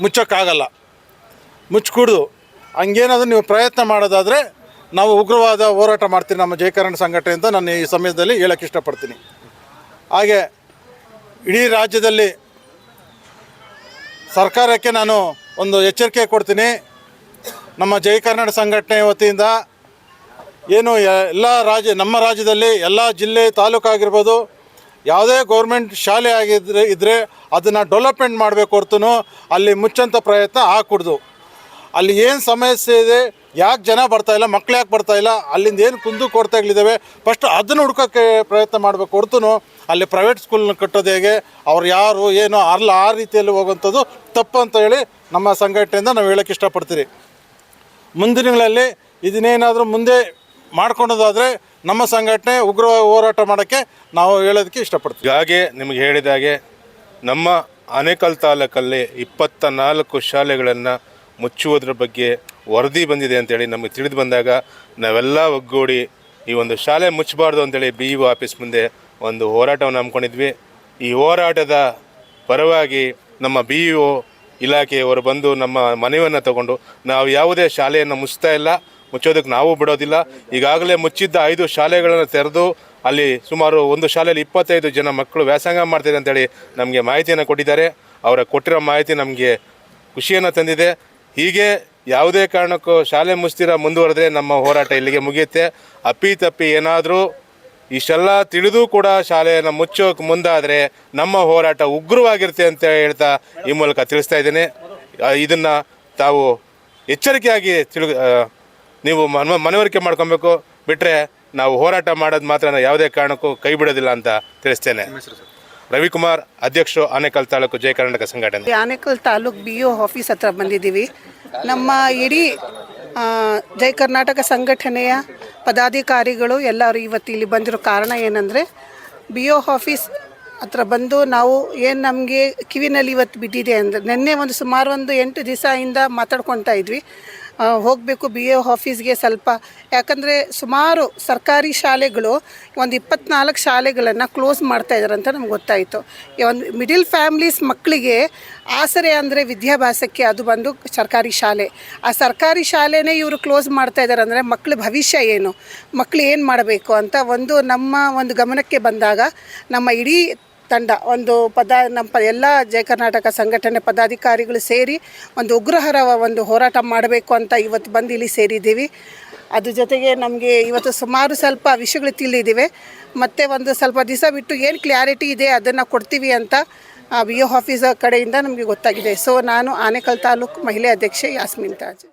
ಮುಚ್ಚೋಕ್ಕಾಗಲ್ಲ. ಮುಚ್ಚಿಕೊಡ್ದು ಹಂಗೇನಾದ್ರೂ ನೀವು ಪ್ರಯತ್ನ ಮಾಡೋದಾದರೆ ನಾವು ಉಗ್ರವಾದ ಹೋರಾಟ ಮಾಡ್ತೀನಿ ನಮ್ಮ ಜಯಕರಣ ಸಂಘಟನೆ ಅಂತ ನಾನು ಈ ಸಮಯದಲ್ಲಿ ಹೇಳಕ್ಕೆ ಇಷ್ಟಪಡ್ತೀನಿ. ಹಾಗೆ ಇಡೀ ರಾಜ್ಯದಲ್ಲಿ ಸರ್ಕಾರಕ್ಕೆ ನಾನು ಒಂದು ಎಚ್ಚರಿಕೆ ಕೊಡ್ತೀನಿ. ನಮ್ಮ ಜೈ ಕರ್ನಾಟಕ ಸಂಘಟನೆ ವತಿಯಿಂದ ಏನು ಎಲ್ಲ ರಾಜ್ಯ ನಮ್ಮ ರಾಜ್ಯದಲ್ಲಿ ಎಲ್ಲ ಜಿಲ್ಲೆ ತಾಲೂಕು ಆಗಿರ್ಬೋದು, ಯಾವುದೇ ಗೌರ್ಮೆಂಟ್ ಶಾಲೆ ಆಗಿದ್ರೆ ಇದ್ದರೆ ಅದನ್ನು ಡೆವಲಪ್ಮೆಂಟ್ ಮಾಡಬೇಕು ಹೊರತು ಅಲ್ಲಿ ಮುಚ್ಚಂಥ ಪ್ರಯತ್ನ ಹಾಕೂಡ್ದು. ಅಲ್ಲಿ ಏನು ಸಮಸ್ಯೆ ಇದೆ, ಯಾಕೆ ಜನ ಬರ್ತಾ ಇಲ್ಲ, ಮಕ್ಳು ಯಾಕೆ ಬರ್ತಾ ಇಲ್ಲ, ಅಲ್ಲಿಂದ ಏನು ಕುಂದು ಕೊರತೆಗಳಿದ್ದಾವೆ ಫಸ್ಟ್ ಅದನ್ನು ಹುಡ್ಕೋಕ್ಕೆ ಪ್ರಯತ್ನ ಮಾಡಬೇಕು ಹೊರತು ಅಲ್ಲಿ ಪ್ರೈವೇಟ್ ಸ್ಕೂಲ್ನ ಕಟ್ಟೋದು ಹೇಗೆ, ಅವ್ರು ಯಾರು, ಏನು ಅಲ್ಲಿ ಆ ರೀತಿಯಲ್ಲಿ ಹೋಗುವಂಥದ್ದು ತಪ್ಪು ಅಂತ ಹೇಳಿ ನಮ್ಮ ಸಂಘಟನೆಯಿಂದ ನಾವು ಹೇಳೋಕ್ಕೆ ಇಷ್ಟಪಡ್ತೀರಿ. ಮುಂದಿನಗಳಲ್ಲಿ ಇದನ್ನೇನಾದರೂ ಮುಂದೆ ಮಾಡ್ಕೊಳೋದಾದರೆ ನಮ್ಮ ಸಂಘಟನೆ ಉಗ್ರ ಹೋರಾಟ ಮಾಡೋಕ್ಕೆ ನಾವು ಹೇಳೋದಕ್ಕೆ ಇಷ್ಟಪಡ್ತೀವಿ. ಹಾಗೆ ನಿಮಗೆ ಹೇಳಿದಾಗೆ ನಮ್ಮ ಆನೇಕಲ್ ತಾಲೂಕಲ್ಲಿ ಇಪ್ಪತ್ತ ನಾಲ್ಕು ಶಾಲೆಗಳನ್ನು ಮುಚ್ಚುವುದ್ರ ಬಗ್ಗೆ ವರದಿ ಬಂದಿದೆ ಅಂತೇಳಿ ನಮಗೆ ತಿಳಿದು ಬಂದಾಗ ನಾವೆಲ್ಲ ಒಗ್ಗೂಡಿ ಈ ಒಂದು ಶಾಲೆ ಮುಚ್ಚಬಾರ್ದು ಅಂತೇಳಿ ಬಿ ಇ ಆಫೀಸ್ ಮುಂದೆ ಒಂದು ಹೋರಾಟವನ್ನು ಹಮ್ಮಿಕೊಂಡಿದ್ವಿ. ಈ ಹೋರಾಟದ ಪರವಾಗಿ ನಮ್ಮ ಬಿ ಇ ಒ ಇಲಾಖೆಯವರು ಬಂದು ನಮ್ಮ ಮನವಿಯನ್ನು ತಗೊಂಡು ನಾವು ಯಾವುದೇ ಶಾಲೆಯನ್ನು ಮುಚ್ತಾ ಇಲ್ಲ, ಮುಚ್ಚೋದಕ್ಕೆ ನಾವು ಬಿಡೋದಿಲ್ಲ. ಈಗಾಗಲೇ ಮುಚ್ಚಿದ್ದ ಐದು ಶಾಲೆಗಳನ್ನು ತೆರೆದು ಅಲ್ಲಿ ಸುಮಾರು ಒಂದು ಶಾಲೆಯಲ್ಲಿ ಇಪ್ಪತ್ತೈದು ಜನ ಮಕ್ಕಳು ವ್ಯಾಸಂಗ ಮಾಡ್ತಿದೆ ಅಂತೇಳಿ ನಮಗೆ ಮಾಹಿತಿಯನ್ನು ಕೊಟ್ಟಿದ್ದಾರೆ. ಅವರ ಕೊಟ್ಟಿರೋ ಮಾಹಿತಿ ನಮಗೆ ಖುಷಿಯನ್ನು ತಂದಿದೆ. ಹೀಗೆ ಯಾವುದೇ ಕಾರಣಕ್ಕೂ ಶಾಲೆ ಮುಚ್ಚಿರ ಮುಂದುವರೆದ್ರೆ ನಮ್ಮ ಹೋರಾಟ ಇಲ್ಲಿಗೆ ಮುಗಿಯುತ್ತೆ. ಅಪ್ಪಿ ತಪ್ಪಿ ಏನಾದರೂ ಇಷ್ಟೆಲ್ಲ ತಿಳಿದು ಕೂಡ ಶಾಲೆಯನ್ನು ಮುಚ್ಚೋಕೆ ಮುಂದಾದರೆ ನಮ್ಮ ಹೋರಾಟ ಉಗ್ರವಾಗಿರುತ್ತೆ ಅಂತ ಹೇಳ್ತಾ ಈ ಮೂಲಕ ತಿಳಿಸ್ತಾ ಇದ್ದೀನಿ. ಇದನ್ನು ತಾವು ಎಚ್ಚರಿಕೆಯಾಗಿ ತಿಳಿ ನೀವು ಮನ ಮನವರಿಕೆ ಮಾಡ್ಕೊಬೇಕು. ಬಿಟ್ಟರೆ ನಾವು ಹೋರಾಟ ಮಾಡೋದು ಮಾತ್ರ ಯಾವುದೇ ಕಾರಣಕ್ಕೂ ಕೈ ಬಿಡೋದಿಲ್ಲ ಅಂತ ತಿಳಿಸ್ತೇನೆ. ರವಿಕುಮಾರ್ ಅಧ್ಯಕ್ಷರು ಆನೇಕಲ್ ತಾಲೂಕು ಜಯ ಕರ್ನಾಟಕ ಸಂಘಟನೆ. Anekal taluk B O office ಹತ್ರ ಬಂದಿದ್ದೀವಿ. ನಮ್ಮ ಇಡೀ ಜಯ ಕರ್ನಾಟಕ ಸಂಘಟನೆಯ ಪದಾಧಿಕಾರಿಗಳು ಎಲ್ಲರೂ ಇವತ್ತು ಇಲ್ಲಿ ಬಂದಿರೋ ಕಾರಣ ಏನಂದರೆ, ಬಿ ಒ ಆಫೀಸ್ ಹತ್ರ ಬಂದು ನಾವು ಏನು ನಮಗೆ ಕಿವಿನಲ್ಲಿ ಇವತ್ತು ಬಿದ್ದಿದೆ ಅಂದರೆ, ನಿನ್ನೆ ಒಂದು ಸುಮಾರು ಒಂದು ಎಂಟು ದಿವಸದಿಂದ ಮಾತಾಡ್ಕೊತಾ ಇದ್ವಿ. ಹೋಗಬೇಕು ಬಿ ಎ ಆಫೀಸ್ಗೆ ಸ್ವಲ್ಪ. ಯಾಕಂದರೆ ಸುಮಾರು ಸರ್ಕಾರಿ ಶಾಲೆಗಳು ಒಂದು ಇಪ್ಪತ್ನಾಲ್ಕು ಶಾಲೆಗಳನ್ನು ಕ್ಲೋಸ್ ಮಾಡ್ತಾ ಇದ್ದಾರೆ ಅಂತ ನಮ್ಗೆ ಗೊತ್ತಾಯಿತು. ಒಂದು ಮಿಡಿಲ್ ಫ್ಯಾಮ್ಲೀಸ್ ಮಕ್ಕಳಿಗೆ ಆಸರೆ ಅಂದರೆ ವಿದ್ಯಾಭ್ಯಾಸಕ್ಕೆ ಅದು ಬಂದು ಸರ್ಕಾರಿ ಶಾಲೆ. ಆ ಸರ್ಕಾರಿ ಶಾಲೆನೇ ಇವರು ಕ್ಲೋಸ್ ಮಾಡ್ತಾ ಇದ್ದಾರೆ ಅಂದರೆ ಮಕ್ಕಳ ಭವಿಷ್ಯ ಏನು? ಮಕ್ಕಳು ಏನು ಮಾಡಬೇಕು ಅಂತ ಒಂದು ನಮ್ಮ ಒಂದು ಗಮನಕ್ಕೆ ಬಂದಾಗ ನಮ್ಮ ಇಡೀ ತಂಡ, ಒಂದು ಪದ, ನಮ್ಮ ಪ, ಎಲ್ಲ ಜಯ ಕರ್ನಾಟಕ ಸಂಘಟನೆ ಪದಾಧಿಕಾರಿಗಳು ಸೇರಿ ಒಂದು ಉಗ್ರಹರ ಒಂದು ಹೋರಾಟ ಮಾಡಬೇಕು ಅಂತ ಇವತ್ತು ಬಂದು ಇಲ್ಲಿ ಸೇರಿದ್ದೀವಿ. ಅದ್ರ ಜೊತೆಗೆ ನಮಗೆ ಇವತ್ತು ಸುಮಾರು ಸ್ವಲ್ಪ ವಿಷಯಗಳು ತಿಳಿದಿವೆ. ಮತ್ತು ಒಂದು ಸ್ವಲ್ಪ ದಿವಸ ಬಿಟ್ಟು ಏನು ಕ್ಲಾರಿಟಿ ಇದೆ ಅದನ್ನು ಕೊಡ್ತೀವಿ ಅಂತ ಬಿ ಒ ಆಫೀಸರ್ ಕಡೆಯಿಂದ ನಮಗೆ ಗೊತ್ತಾಗಿದೆ. ಸೊ ನಾನು ಆನೇಕಲ್ ತಾಲೂಕು ಮಹಿಳೆ ಅಧ್ಯಕ್ಷೆ ಯಾಸ್ಮಿನ್ ತಾಜ್.